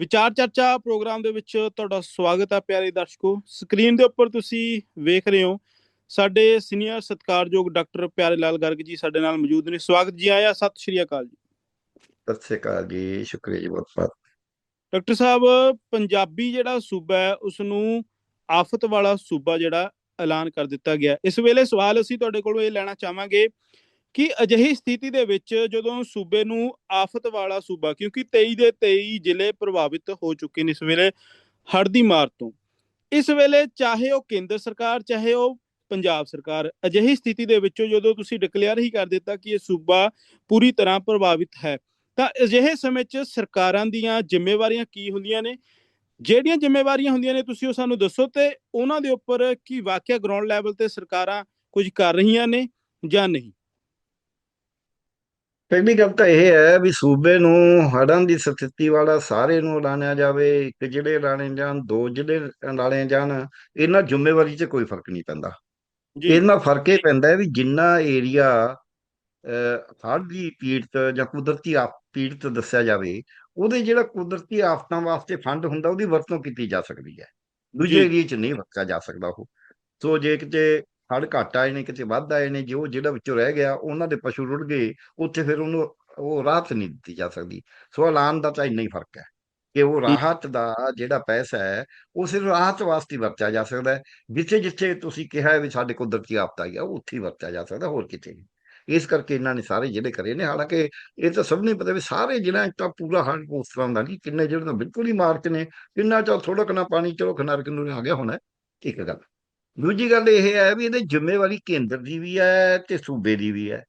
ਵਿਚਾਰ ਚਰਚਾ ਪ੍ਰੋਗਰਾਮ ਦੇ ਵਿੱਚ ਤੁਹਾਡਾ ਸਵਾਗਤ ਹੈ ਪਿਆਰੇ ਦਰਸ਼ਕੋ। ਸਕਰੀਨ ਦੇ ਉੱਪਰ ਤੁਸੀਂ ਵੇਖ ਰਹੇ ਹੋ ਸਾਡੇ ਸੀਨੀਅਰ ਸਤਿਕਾਰਯੋਗ ਡਾਕਟਰ ਪਿਆਰੇ ਲਾਲ ਗਰਗ ਜੀ ਸਾਡੇ ਨਾਲ ਮੌਜੂਦ ਨੇ। ਸਵਾਗਤ ਜੀ ਆਇਆ ਸਤਿ ਸ਼੍ਰੀ ਅਕਾਲ ਜੀ। ਸਤਿ ਸ਼੍ਰੀ ਅਕਾਲ ਜੀ ਸ਼ੁਕਰੀਆ ਜੀ ਬਹੁਤ ਬਹੁਤ। ਡਾਕਟਰ ਸਾਹਿਬ ਪੰਜਾਬੀ ਜਿਹੜਾ ਸੂਬਾ ਹੈ ਉਸ ਨੂੰ ਆਫਤ ਵਾਲਾ ਸੂਬਾ ਜਿਹੜਾ ਐਲਾਨ ਕਰ ਦਿੱਤਾ ਗਿਆ। ਇਸ ਵੇਲੇ ਸਵਾਲ ਅਸੀਂ ਤੁਹਾਡੇ ਕੋਲੋਂ ਇਹ ਲੈਣਾ ਚਾਹਾਂਗੇ ਕਿ ਅਜਿਹੀ ਸਥਿਤੀ ਦੇ ਵਿੱਚ ਜਦੋਂ ਸੂਬੇ ਨੂੰ ਆਫਤ ਵਾਲਾ ਸੂਬਾ, ਕਿਉਂਕਿ 23 ਦੇ 23 ਜ਼ਿਲ੍ਹੇ ਪ੍ਰਭਾਵਿਤ ਹੋ ਚੁੱਕੇ ਨੇ ਇਸ ਵੇਲੇ ਹੜ੍ਹ ਦੀ ਮਾਰ ਤੋਂ। ਇਸ ਵੇਲੇ ਚਾਹੇ ਉਹ ਕੇਂਦਰ ਸਰਕਾਰ, ਚਾਹੇ ਉਹ ਪੰਜਾਬ ਸਰਕਾਰ, ਅਜਿਹੀ ਸਥਿਤੀ ਦੇ ਵਿੱਚੋਂ ਜਦੋਂ ਤੁਸੀਂ ਡਿਕਲੇਅਰ ਹੀ ਕਰ ਦਿੱਤਾ ਕਿ ਇਹ ਸੂਬਾ ਪੂਰੀ ਤਰ੍ਹਾਂ ਪ੍ਰਭਾਵਿਤ ਹੈ, ਤਾਂ ਅਜਿਹੇ ਸਮੇਂ 'ਚ ਸਰਕਾਰਾਂ ਦੀਆਂ ਜ਼ਿੰਮੇਵਾਰੀਆਂ ਕੀ ਹੁੰਦੀਆਂ ਨੇ? ਜਿਹੜੀਆਂ ਜ਼ਿੰਮੇਵਾਰੀਆਂ ਹੁੰਦੀਆਂ ਨੇ ਤੁਸੀਂ ਉਹ ਸਾਨੂੰ ਦੱਸੋ ਤੇ ਉਹਨਾਂ ਦੇ ਉੱਪਰ ਕੀ ਵਾਕਿਆ ਗਰਾਊਂਡ ਲੈਵਲ ਤੇ ਸਰਕਾਰਾਂ ਕੁਝ ਕਰ ਰਹੀਆਂ ਨੇ ਜਾਂ ਨਹੀਂ? ਪਹਿਲੀ ਗੱਲ ਤਾਂ ਇਹ ਹੈ ਵੀ ਸੂਬੇ ਨੂੰ ਹੜ੍ਹਾਂ ਦੀ ਸਥਿਤੀ ਵਾਲਾ ਸਾਰੇ ਨੂੰ ਐਲਾਨਿਆ ਜਾਵੇ ਇੱਕ ਜਿਹੜੇ ਐਲਾਨੇ ਜਾਣ ਦੋ ਜਿਹੜੇ ਐਲਾਨੇ ਜਾਣ ਇਹਨਾਂ ਜ਼ਿੰਮੇਵਾਰੀ 'ਚ ਕੋਈ ਫ਼ਰਕ ਨਹੀਂ ਪੈਂਦਾ। ਇਹਨਾਂ ਫ਼ਰਕ ਇਹ ਪੈਂਦਾ ਵੀ ਜਿੰਨਾ ਏਰੀਆ ਹੜ੍ਹ ਦੀ ਪੀੜਤ ਜਾਂ ਕੁਦਰਤੀ ਆਫ ਪੀੜਤ ਦੱਸਿਆ ਜਾਵੇ ਉਹਦੇ ਜਿਹੜਾ ਕੁਦਰਤੀ ਆਫਤਾਂ ਵਾਸਤੇ ਫੰਡ ਹੁੰਦਾ ਉਹਦੀ ਵਰਤੋਂ ਕੀਤੀ ਜਾ ਸਕਦੀ ਹੈ। ਦੂਜੇ। ਏਰੀਏ 'ਚ ਨਹੀਂ ਵਰਤਿਆ ਜਾ ਸਕਦਾ ਉਹ। ਸੋ ਜੇ ਕਿਤੇ ਹੜ੍ਹ ਘੱਟ ਆਏ ਨੇ ਕਿਤੇ ਵੱਧ ਆਏ ਨੇ ਜੋ ਜਿਹੜਾ ਵਿੱਚੋਂ ਰਹਿ ਗਿਆ ਉਹਨਾਂ ਦੇ ਪਸ਼ੂ ਰੁੜ ਗਏ ਉੱਥੇ ਫਿਰ ਉਹਨੂੰ ਉਹ ਰਾਹਤ ਨਹੀਂ ਦਿੱਤੀ ਜਾ ਸਕਦੀ। ਸੋ ਐਲਾਨ ਦਾ ਤਾਂ ਇੰਨਾ ਹੀ ਫ਼ਰਕ ਹੈ ਕਿ ਉਹ ਰਾਹਤ ਦਾ ਜਿਹੜਾ ਪੈਸਾ ਹੈ ਉਹ ਸਿਰਫ ਰਾਹਤ ਵਾਸਤੇ ਵਰਤਿਆ ਜਾ ਸਕਦਾ ਹੈ। ਜਿੱਥੇ ਜਿੱਥੇ ਤੁਸੀਂ ਕਿਹਾ ਵੀ ਸਾਡੇ ਕੁਦਰਤੀ ਆਫਤ ਆਈ ਆ ਉਹ ਉੱਥੇ ਵਰਤਿਆ ਜਾ ਸਕਦਾ ਹੋਰ ਕਿਤੇ ਨਹੀਂ। ਇਸ ਕਰਕੇ ਇਹਨਾਂ ਨੇ ਸਾਰੇ ਜਿਹੜੇ ਕਰੇ ਨੇ ਹਾਲਾਂਕਿ ਇਹ ਤਾਂ ਸਭ ਨੂੰ ਪਤਾ ਵੀ ਸਾਰੇ ਜ਼ਿਲ੍ਹਿਆਂ 'ਚ ਤਾਂ ਪੂਰਾ ਹੜ੍ਹ ਉਸ ਤਰ੍ਹਾਂ ਦਾ ਨਹੀਂ ਕਿੰਨੇ ਜਿਹੜੇ ਤਾਂ ਬਿਲਕੁਲ ਹੀ ਮਾਰਚ ਨੇ ਕਿੰਨਾ ਚਾ ਥੋੜਾ ਕਿੰਨਾ ਪਾਣੀ ਚਲੋ ਕਿਨਾਰੇ ਕਿਨਾਰੇ ਆ ਗਿਆ ਹੋਣਾ ਇੱਕ ਗੱਲ। ਦੂਜੀ ਗੱਲ ਇਹ ਹੈ ਵੀ ਇਹਦੇ ਜ਼ਿੰਮੇਵਾਰੀ ਕੇਂਦਰ ਦੀ ਵੀ ਹੈ ਤੇ ਸੂਬੇ ਦੀ ਵੀ ਹੈ।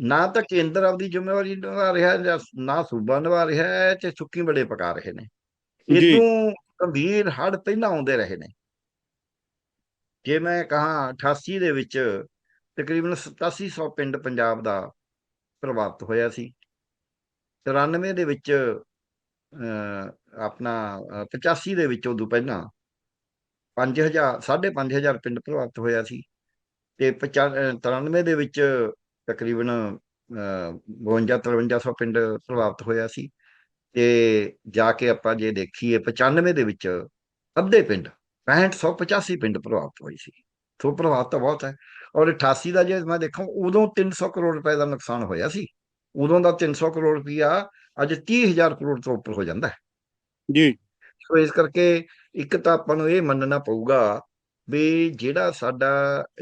ਨਾ ਤਾਂ ਕੇਂਦਰ ਆਪਦੀ ਜ਼ਿੰਮੇਵਾਰੀ ਨਿਭਾ ਰਿਹਾ ਜਾਂ ਨਾ ਸੂਬਾ ਨਿਭਾ ਰਿਹਾ ਹੈ ਤੇ ਸੁੱਕੀ ਬੜੇ ਪਕਾ ਰਹੇ ਨੇ। ਇਦੋਂ ਗੰਭੀਰ ਹੜ੍ਹ ਪਹਿਲਾਂ ਆਉਂਦੇ ਰਹੇ ਨੇ ਜੇ ਮੈਂ ਕਹਾ 88 ਦੇ ਵਿੱਚ ਤਕਰੀਬਨ 8700 ਪਿੰਡ ਪੰਜਾਬ ਦਾ ਪ੍ਰਭਾਵਿਤ ਹੋਇਆ ਸੀ 93 ਦੇ ਵਿੱਚ ਆਪਣਾ ਅਹ, 85 ਦੇ ਵਿੱਚ ਉਦੋਂ ਪਹਿਲਾਂ 5000 5500 ਪਿੰਡ ਪ੍ਰਭਾਵਿਤ ਹੋਇਆ ਸੀ ਤੇ 93 ਦੇ ਵਿੱਚ ਤਕਰੀਬਨ 52 5300 ਪਿੰਡ ਪ੍ਰਭਾਵਿਤ ਹੋਇਆ ਸੀ ਤੇ ਜਾ ਕੇ ਆਪਾਂ ਜੇ ਦੇਖੀਏ 95 ਦੇ ਵਿੱਚ ਅੱਧੇ ਪਿੰਡ 6585 ਪਿੰਡ ਪ੍ਰਭਾਵਿਤ ਹੋਏ ਸੀ। ਸੋ ਪ੍ਰਭਾਵਿਤ ਤਾਂ ਬਹੁਤ ਹੈ ਔਰ 88 ਦਾ ਜੇ ਮੈਂ ਦੇਖਾਂ ਉਦੋਂ 300 ਕਰੋੜ ਰੁਪਏ ਦਾ ਨੁਕਸਾਨ ਹੋਇਆ ਸੀ। ਉਦੋਂ ਦਾ 300 ਕਰੋੜ ਰੁਪਇਆ ਅੱਜ 30000 ਕਰੋੜ ਤੋਂ ਉੱਪਰ ਹੋ ਜਾਂਦਾ ਹੈ। ਜੀ। ਸੋ ਇਸ ਕਰਕੇ ਇੱਕ ਤਾਂ ਆਪਾਂ ਨੂੰ ਇਹ ਮੰਨਣਾ ਪਊਗਾ ਵੀ ਜਿਹੜਾ ਸਾਡਾ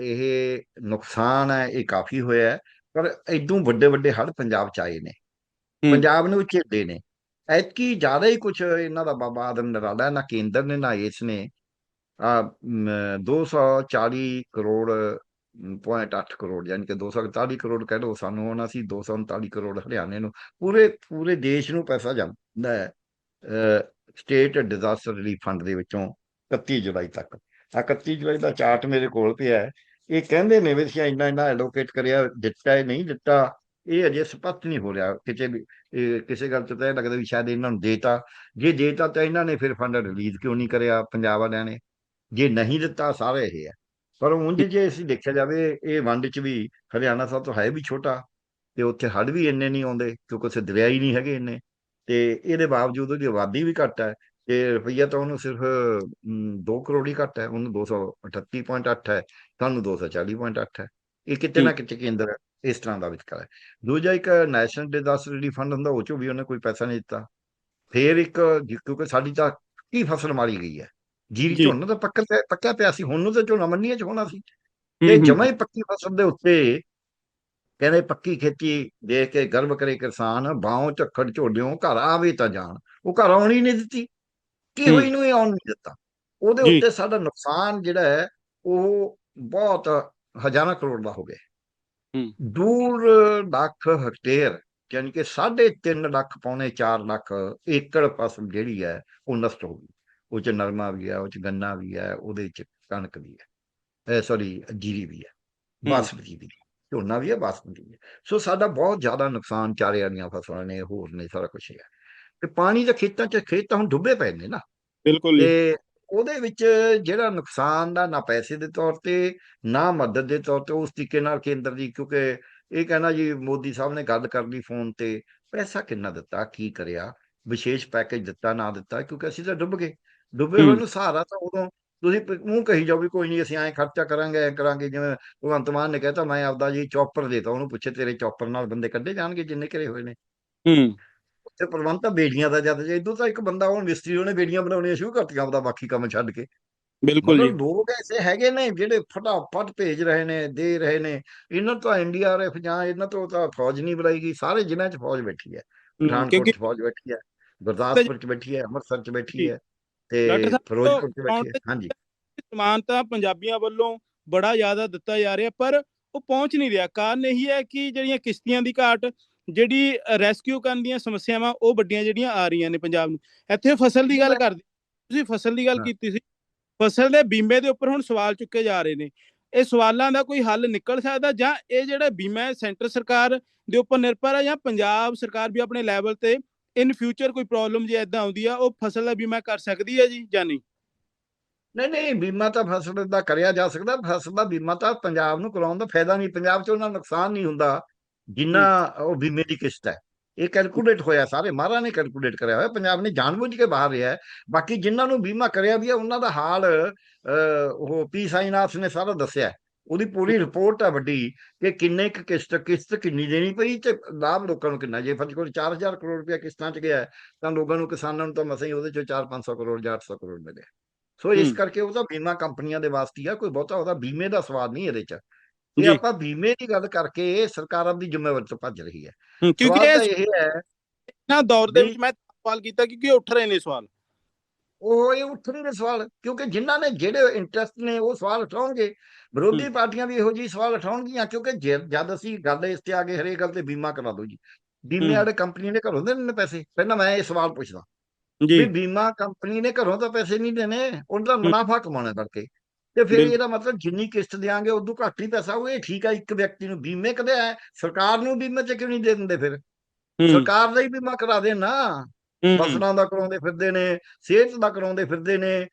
ਇਹ ਨੁਕਸਾਨ ਹੈ ਇਹ ਕਾਫੀ ਹੋਇਆ ਪਰ ਇਦੋਂ ਵੱਡੇ ਵੱਡੇ ਹੜ੍ਹ ਪੰਜਾਬ ਚ ਆਏ ਨੇ। ਪੰਜਾਬ ਨੂੰ ਝੇਡੇ ਨੇ। ਐਤਕੀ ਜ਼ਿਆਦਾ ਹੀ ਕੁਝ ਇਹਨਾਂ ਦਾ ਬਾਬਾ ਆਦਮ ਨਰਾਲਾ ਨਾ ਕੇਂਦਰ ਨੇ ਨਾ ਇਸ ਨੇ। ਆ 240 ਕਰੋੜ ਪੁਆਇੰਟ 8 ਕਰੋੜ ਯਾਨੀ ਕਿ 241 ਕਰੋੜ ਕਹਿ ਲਓ ਸਾਨੂੰ ਹੋਣਾ ਸੀ 239 ਕਰੋੜ ਹਰਿਆਣੇ ਨੂੰ ਪੂਰੇ ਪੂਰੇ ਦੇਸ਼ ਨੂੰ ਪੈਸਾ ਜਾਂਦਾ ਹੈ। ਸਟੇਟ ਡਿਜ਼ਾਸਟਰ ਰਿਲੀਫ ਫੰਡ ਦੇ ਵਿੱਚੋਂ 31 ਜੁਲਾਈ ਤੱਕ। ਆਹ 31 ਜੁਲਾਈ ਦਾ ਚਾਰਟ ਮੇਰੇ ਕੋਲ ਪਿਆ ਹੈ। ਇਹ ਕਹਿੰਦੇ ਨੇ ਵੀ ਅਸੀਂ ਇੰਨਾ ਇੰਨਾ ਐਲੋਕੇਟ ਕਰਿਆ, ਦਿੱਤਾ ਹੈ ਨਹੀਂ ਦਿੱਤਾ। ਇਹ ਅਜੇ ਸਪਸ਼ਟ ਨਹੀਂ ਹੋ ਰਿਹਾ। ਕਿਸੇ ਵੀ, ਇਹ ਕਿਸੇ ਗੱਲ 'ਚ ਤਾਂ ਇਹ ਲੱਗਦਾ ਵੀ ਸ਼ਾਇਦ ਇਹਨਾਂ ਨੂੰ ਦੇਤਾ। ਜੇ ਦੇਤਾ ਤਾਂ ਇਹਨਾਂ ਨੇ ਫਿਰ ਫੰਡ ਰਿਲੀਜ਼ ਕਿਉਂ ਨਹੀਂ ਕਰਿਆ ਪੰਜਾਬ ਵਾਲਿਆਂ ਨੇ? ਜੇ ਨਹੀਂ ਦਿੱਤਾ ਸਾਰੇ ਇਹ ਹੈ। ਪਰ ਉਂਝ ਜੇ ਅਸੀਂ ਦੇਖਿਆ ਜਾਵੇ, ਇਹ ਵੰਡ 'ਚ ਵੀ ਹਰਿਆਣਾ ਸਾਹਿਬ ਤੋਂ ਹੈ ਵੀ ਛੋਟਾ ਤੇ ਉੱਥੇ ਹੜ੍ਹ ਵੀ ਇੰਨੇ ਨਹੀਂ ਆਉਂਦੇ, ਕਿਉਂਕਿ ਉੱਥੇ ਦਰਿਆ ਹੀ ਨਹੀਂ ਹੈਗੇ ਇੰਨੇ। ਤੇ ਇਹਦੇ ਬਾਵਜੂਦ ਉਹਦੀ ਆਬਾਦੀ ਵੀ ਘੱਟ ਹੈ ਤੇ ਰੁਪਈਆ ਤਾਂ ਉਹਨੂੰ ਸਿਰਫ 2 ਕਰੋੜ ਹੀ ਘੱਟ ਹੈ ਉਹਨੂੰ 238.8 ਹੈ ਤੁਹਾਨੂੰ 240.8 ਹੈ। ਇਹ ਕਿਤੇ ਨਾ ਕਿਤੇ ਕੇਂਦਰ ਇਸ ਤਰ੍ਹਾਂ ਦਾ ਵਿਤਕਰਾ ਹੈ। ਦੂਜਾ ਇੱਕ ਨੈਸ਼ਨਲ ਡਿਜ਼ਾਸਟਰ ਰਿਲੀਫ ਫੰਡ ਹੁੰਦਾ ਉਹ ਚੋਂ ਵੀ ਉਹਨੇ ਕੋਈ ਪੈਸਾ ਨਹੀਂ ਦਿੱਤਾ। ਫੇਰ ਇੱਕ ਕਿਉਂਕਿ ਸਾਡੀ ਤਾਂ ਕੀ ਫਸਲ ਮਾਰੀ ਗਈ ਹੈ। ਜੀਰੀ ਜੀ। ਝੋਨਾ ਤਾਂ ਪੱਕਾ ਪੱਕਾ ਪਿਆ ਸੀ ਹੁਣ ਨੂੰ ਤਾਂ ਝੋਨਾ ਮੰਡੀਆਂ ਚ ਹੋਣਾ ਸੀ। ਤੇ। ਜਮਾਂ ਹੀ ਪੱਕੀ ਫਸਲ ਦੇ ਉੱਤੇ ਕਹਿੰਦੇ ਪੱਕੀ ਖੇਤੀ ਦੇਖ ਕੇ ਗਰਵ ਕਰੇ ਕਿਸਾਨ ਬਾਹੋਂ ਝੱਖੜ ਝੋਲਿਓ ਘਰ ਆਵੇ ਤਾਂ ਜਾਣ ਉਹ ਘਰ ਆਉਣ ਹੀ ਨਹੀਂ ਦਿੱਤੀ ਕੀ। ਹੋਈ ਨੂੰ ਇਹ ਆਉਣ ਨਹੀਂ ਦਿੱਤਾ ਉਹਦੇ। ਉੱਤੇ ਸਾਡਾ ਨੁਕਸਾਨ ਜਿਹੜਾ ਹੈ ਉਹ ਬਹੁਤ ਹਜ਼ਾਰਾਂ ਕਰੋੜ ਦਾ ਹੋ ਗਿਆ। ਦੂਰ ਲੱਖ ਹੈਕਟੇਅਰ ਯਾਨੀ ਕਿ 3.5 ਲੱਖ ਪੌਣੇ 4 ਲੱਖ ਏਕੜ ਫਸਲ ਜਿਹੜੀ ਹੈ ਉਹ ਨਸ਼ਟ ਹੋ ਗਈ ਉਹ ਚ ਨਰਮਾ ਵੀ ਹੈ ਉਹ ਚ ਗੰਨਾ ਵੀ ਹੈ ਉਹਦੇ ਚ ਕਣਕ ਵੀ ਹੈ ਸੌਰੀ ਜੀਰੀ ਵੀ ਹੈ ਹੂੰ। ਬਾਸਮਤੀ ਵੀ ਹੈ, ਝੋਨਾ ਵੀ ਹੈ ਬਾਸਮਤੀ ਹੈ ਸੋ ਸਾਡਾ ਬਹੁਤ ਜ਼ਿਆਦਾ ਨੁਕਸਾਨ ਚਾਰੇ ਵਾਲੀਆਂ ਫਸਲਾਂ ਨੇ ਹੋਰ ਨੇ ਸਾਰਾ ਕੁਝ ਹੈ ਤੇ ਪਾਣੀ ਤਾਂ ਖੇਤਾਂ ਚ ਖੇਤ ਤਾਂ ਹੁਣ ਡੁੱਬੇ ਪਏ ਨੇ ਨਾ। ਬਿਲਕੁਲ ਤੇ ਉਹਦੇ ਵਿੱਚ ਜਿਹੜਾ ਨੁਕਸਾਨ ਦਾ ਨਾ ਪੈਸੇ ਦੇ ਤੌਰ ਤੇ ਨਾ ਮਦਦ ਦੇ ਤੌਰ ਤੇ ਉਸ ਤਰੀਕੇ ਨਾਲ ਕੇਂਦਰ ਦੀ ਕਿਉਂਕਿ ਇਹ ਕਹਿਣਾ ਜੀ ਮੋਦੀ ਸਾਹਿਬ ਨੇ ਗੱਲ ਕਰ ਲਈ ਫੋਨ ਤੇ ਪੈਸਾ ਕਿੰਨਾ ਦਿੱਤਾ ਕੀ ਕਰਿਆ ਵਿਸ਼ੇਸ਼ ਪੈਕੇਜ ਦਿੱਤਾ ਨਾ ਦਿੱਤਾ ਕਿਉਂਕਿ ਅਸੀਂ ਤਾਂ ਡੁੱਬ ਗਏ। ਡੁੱਬੇ। ਹੋਏ ਨੂੰ ਸਹਾਰਾ ਤਾਂ ਉਦੋਂ ਤੁਸੀਂ ਮੂੰਹ ਕਹੀ ਜਾਓ ਵੀ ਕੋਈ ਨਹੀਂ ਅਸੀਂ ਐਂ ਖਰਚਾ ਕਰਾਂਗੇ ਐਂ ਕਰਾਂਗੇ ਜਿਵੇਂ ਭਗਵੰਤ ਮਾਨ ਨੇ ਕਹਿਤਾ ਮੈਂ ਆਪਦਾ ਜੀ ਚੌਪਰ ਦੇਤਾ ਉਹਨੂੰ ਪੁੱਛੇ ਤੇਰੇ ਚੌਪਰ ਨਾਲ ਬੰਦੇ ਕੱਢੇ ਜਾਣਗੇ ਜਿੰਨੇ ਘਰੇ ਹੋਏ ਨੇ। ਹੂੰ। ਉੱਥੇ ਪ੍ਰਬੰਧ ਤਾਂ ਬੇੜੀਆਂ ਦਾ ਜਦ ਜੇ ਇਦੋਂ ਤਾਂ ਇੱਕ ਬੰਦਾ ਉਹ ਮਿਸਤਰੀ ਉਹਨੇ ਬੇੜੀਆਂ ਬਣਾਉਣੀਆਂ ਸ਼ੁਰੂ ਕਰਤੀਆਂ ਆਪਦਾ ਬਾਕੀ ਕੰਮ ਛੱਡ ਕੇ। ਬਿਲਕੁਲ ਜੀ। ਲੋਕ ਐਸੇ ਹੈਗੇ ਨੇ ਜਿਹੜੇ ਫਟਾਫਟ ਭੇਜ ਰਹੇ ਨੇ ਦੇ ਰਹੇ ਨੇ। ਇਹਨਾਂ ਤੋਂ ਐਨਡੀਆਰਐਫ ਜਾਂ ਇਹਨਾਂ ਤੋਂ ਤਾਂ ਫੌਜ ਨਹੀਂ ਬੁਲਾਈ ਗਈ ਸਾਰੇ ਜ਼ਿਲ੍ਹਿਆਂ 'ਚ ਫੌਜ ਬੈਠੀ ਹੈ। ਹੂੰ, ਪਠਾਨਕੋਟ 'ਚ ਫੌਜ ਬੈਠੀ ਹੈ ਗੁਰਦਾਸਪੁਰ 'ਚ ਬੈਠੀ ਹੈ ਅੰਮ੍ਰਿਤਸਰ 'ਚ ਬੈਠੀ ਜੀ। ਡਾਕਟਰ ਤੇ ਸਾਹਿਬ, ਫਿਰੋਜ਼ਪੁਰ 'ਚ ਬੈਠੀ ਹੈ ਕਾਉਂਟ- ਹਾਂਜੀ। ਸਮਾਨ ਤਾਂ ਪੰਜਾਬੀਆਂ ਵੱਲੋਂ ਬੜਾ ਜ਼ਿਆਦਾ ਦਿੱਤਾ ਜਾ ਰਿਹਾ ਪਰ ਉਹ ਪਹੁੰਚ ਨਹੀਂ ਰਿਹਾ। ਕਾਰਨ ਇਹੀ ਹੈ ਕਿ ਜਿਹੜੀਆਂ ਕਿਸ਼ਤੀਆਂ ਦੀ ਘਾਟ ਜਿਹੜੀ ਰੈਸਕਿਊ ਕਰਨ ਦੀਆਂ ਸਮੱਸਿਆਵਾਂ ਉਹ ਵੱਡੀਆਂ ਜਿਹੜੀਆਂ ਆ ਰਹੀਆਂ ਨੇ ਪੰਜਾਬ ਨੂੰ। ਇੱਥੇ ਫਸਲ ਦੀ ਗੱਲ ਕਰਦੇ ਤੁਸੀਂ ਫਸਲ ਦੀ ਗੱਲ ਹਾਂ। ਕੀਤੀ ਸੀ। ਫਸਲ ਦੇ ਬੀਮੇ ਦੇ ਉੱਪਰ ਹੁਣ ਸਵਾਲ ਚੁੱਕੇ ਜਾ ਰਹੇ ਨੇ। ਇਹ ਸਵਾਲਾਂ ਦਾ ਕੋਈ ਹੱਲ ਨਿਕਲ ਸਕਦਾ ਜਾਂ ਇਹ ਜਿਹੜਾ ਬੀਮਾ ਹੈ ਸੈਂਟਰ ਸਰਕਾਰ ਦੇ ਉੱਪਰ ਨਿਰਭਰ ਹੈ ਜਾਂ ਪੰਜਾਬ ਸਰਕਾਰ ਵੀ ਆਪਣੇ ਲੈਵਲ ਤੇ ਇਨ ਫਿਊਚਰ ਕੋਈ ਪ੍ਰੋਬਲਮ ਜੇ ਇਦਾਂ ਆਉਂਦੀ ਆ ਉਹ ਫਸਲ ਦਾ ਬੀਮਾ ਕਰ ਸਕਦੀ ਹੈ ਜੀ ਜਾਂ ਨਹੀਂ? ਨਹੀਂ ਨਹੀਂ ਬੀਮਾ ਤਾਂ ਫਸਲ ਦਾ ਕਰਿਆ ਜਾ ਸਕਦਾ ਫਸਲ ਦਾ ਬੀਮਾ ਤਾਂ ਪੰਜਾਬ ਨੂੰ ਕਰਾਉਣ ਦਾ ਫਾਇਦਾ ਨਹੀਂ ਪੰਜਾਬ 'ਚ ਉਹਨਾਂ ਨੁਕਸਾਨ ਨਹੀਂ ਹੁੰਦਾ ਜਿੰਨਾ ਉਹ ਬੀਮੇ ਦੀ ਕਿਸ਼ਤ ਹੈ। ਇਹ ਕੈਲਕੂਲੇਟ ਹੋਇਆ ਸਾਰੇ ਮਹਾਰਾ ਨੇ ਕੈਲਕੂਲੇਟ ਕਰਿਆ ਹੋਇਆ ਪੰਜਾਬ ਨੇ ਜਾਣਬੁੱਝ ਕੇ ਬਾਹਰ ਰਿਹਾ ਹੈ। ਬਾਕੀ ਜਿਨ੍ਹਾਂ ਨੂੰ ਬੀਮਾ ਕਰਿਆ ਵੀ ਹੈ ਉਹਨਾਂ ਦਾ ਹਾਲ ਉਹ ਪੀ ਸਾਈਨਾਥ ਨੇ ਸਾਰਾ ਦੱਸਿਆ। ਉਹਦੀ ਪੂਰੀ ਰਿਪੋਰਟ ਹੈ ਵੱਡੀ ਕਿ ਕਿੰਨੇ ਕੁ ਕਿਸ਼ਤ ਕਿਸ਼ਤ ਕਿੰਨੀ ਦੇਣੀ ਪਈ ਤੇ ਲਾਭ ਲੋਕਾਂ ਨੂੰ ਕਿੰਨਾ? ਜੇ ਫਰਜ਼ ਕੋਲ 4000 ਕਰੋੜ ਰੁਪਇਆ ਕਿਸ਼ਤਾਂ 'ਚ ਗਿਆ ਤਾਂ ਲੋਕਾਂ ਨੂੰ ਕਿਸਾਨਾਂ ਨੂੰ ਤਾਂ ਮਸਾਂ ਹੀ ਉਹਦੇ 'ਚੋਂ 4-500 ਕਰੋੜ ਜਾਂ 800 ਕਰੋੜ ਮਿਲਿਆ ਸੋ ਇਸ। ਕਰਕੇ ਉਹ ਤਾਂ ਬੀਮਾ ਕੰਪਨੀਆਂ ਦੇ ਵਾਸਤੇ ਆ ਕੋਈ ਬਹੁਤਾ ਉਹਦਾ ਬੀਮੇ ਦਾ ਸਵਾਦ ਨਹੀਂ ਇਹਦੇ 'ਚ। ਜੇ ਆਪਾਂ ਬੀਮੇ ਦੀ ਗੱਲ ਕਰਕੇ ਸਰਕਾਰ ਆਪਦੀ ਜ਼ਿੰਮੇਵਾਰੀ ਤੋਂ ਭੱਜ ਰਹੀ ਹੈ। ਕਿਉਂਕਿ ਇਹ ਇਹ ਹੈ ਨਾ ਦੌਰ ਦੇ ਵਿੱਚ ਮੈਂ ਸਵਾਲ ਕੀਤਾ ਕਿਉਂਕਿ ਉੱਠ ਰਹੇ ਨੇ ਸਵਾਲ। ਉਹ ਇਹ ਉੱਠ ਨਹੀਂ ਰਹੇ ਸਵਾਲ ਕਿਉਂਕਿ ਜਿਨ੍ਹਾਂ ਨੇ ਜਿਹੜੇ ਇੰਟਰਸਟ ਨੇ ਉਹ ਸਵਾਲ ਉਠਾਉਣਗੇ। ਵਿਰੋਧੀ। ਪਾਰਟੀਆਂ ਵੀ ਇਹੋ ਜਿਹੀ ਸਵਾਲ ਉਠਾਉਣਗੀਆਂ ਕਿਉਂਕਿ ਜਦ ਅਸੀਂ ਗੱਲ ਇਸ ਤੇ ਆ ਗਏ ਹਰੇਕ ਗੱਲ ਤੇ ਬੀਮਾ ਕਰਾ ਦਿਓ ਜੀ। ਬੀਮੇ। ਵਾਲੇ ਕੰਪਨੀ ਨੇ ਘਰੋਂ ਦੇਣੇ ਨੇ ਪੈਸੇ। ਪਹਿਲਾਂ ਮੈਂ ਇਹ ਸਵਾਲ ਪੁੱਛਦਾ। ਵੀ ਜੀ ਬੀਮਾ ਕੰਪਨੀ ਨੇ ਘਰੋਂ ਤਾਂ ਪੈਸੇ ਨਹੀਂ ਦੇਣੇ ਉਹਨਾਂ ਦਾ ਮੁਨਾਫਾ ਕਮਾਉਣਾ ਕਰਕੇ। ਤੇ ਫਿਰ। ਇਹਦਾ ਮਤਲਬ ਜਿੰਨੀ ਕਿਸ਼ਤ ਦੇਾਂਗੇ ਉਦੋਂ ਘੱਟ ਹੀ ਪੈਸਾ ਉਹ ਇਹ ਠੀਕ ਆ ਇੱਕ ਵਿਅਕਤੀ ਨੂੰ ਬੀਮੇ ਕਦੇ ਸਰਕਾਰ ਨੂੰ ਬੀਮੇ ਚ ਕਿਉਂ ਨਹੀਂ ਦੇ ਦਿੰਦੇ ਫਿਰ? ਸਰਕਾਰ ਦਾ ਹੀ ਬੀਮਾ ਕਰਾ ਦੇਣ ਨਾ। ਫਸਲਾਂ ਦਾ ਕਰਾਉਂਦੇ ਫਿਰਦੇ ਨੇ ਸਿਹਤ ਦਾ ਕਰਾਉਂਦੇ ਫਿਰਦੇ ਨੇ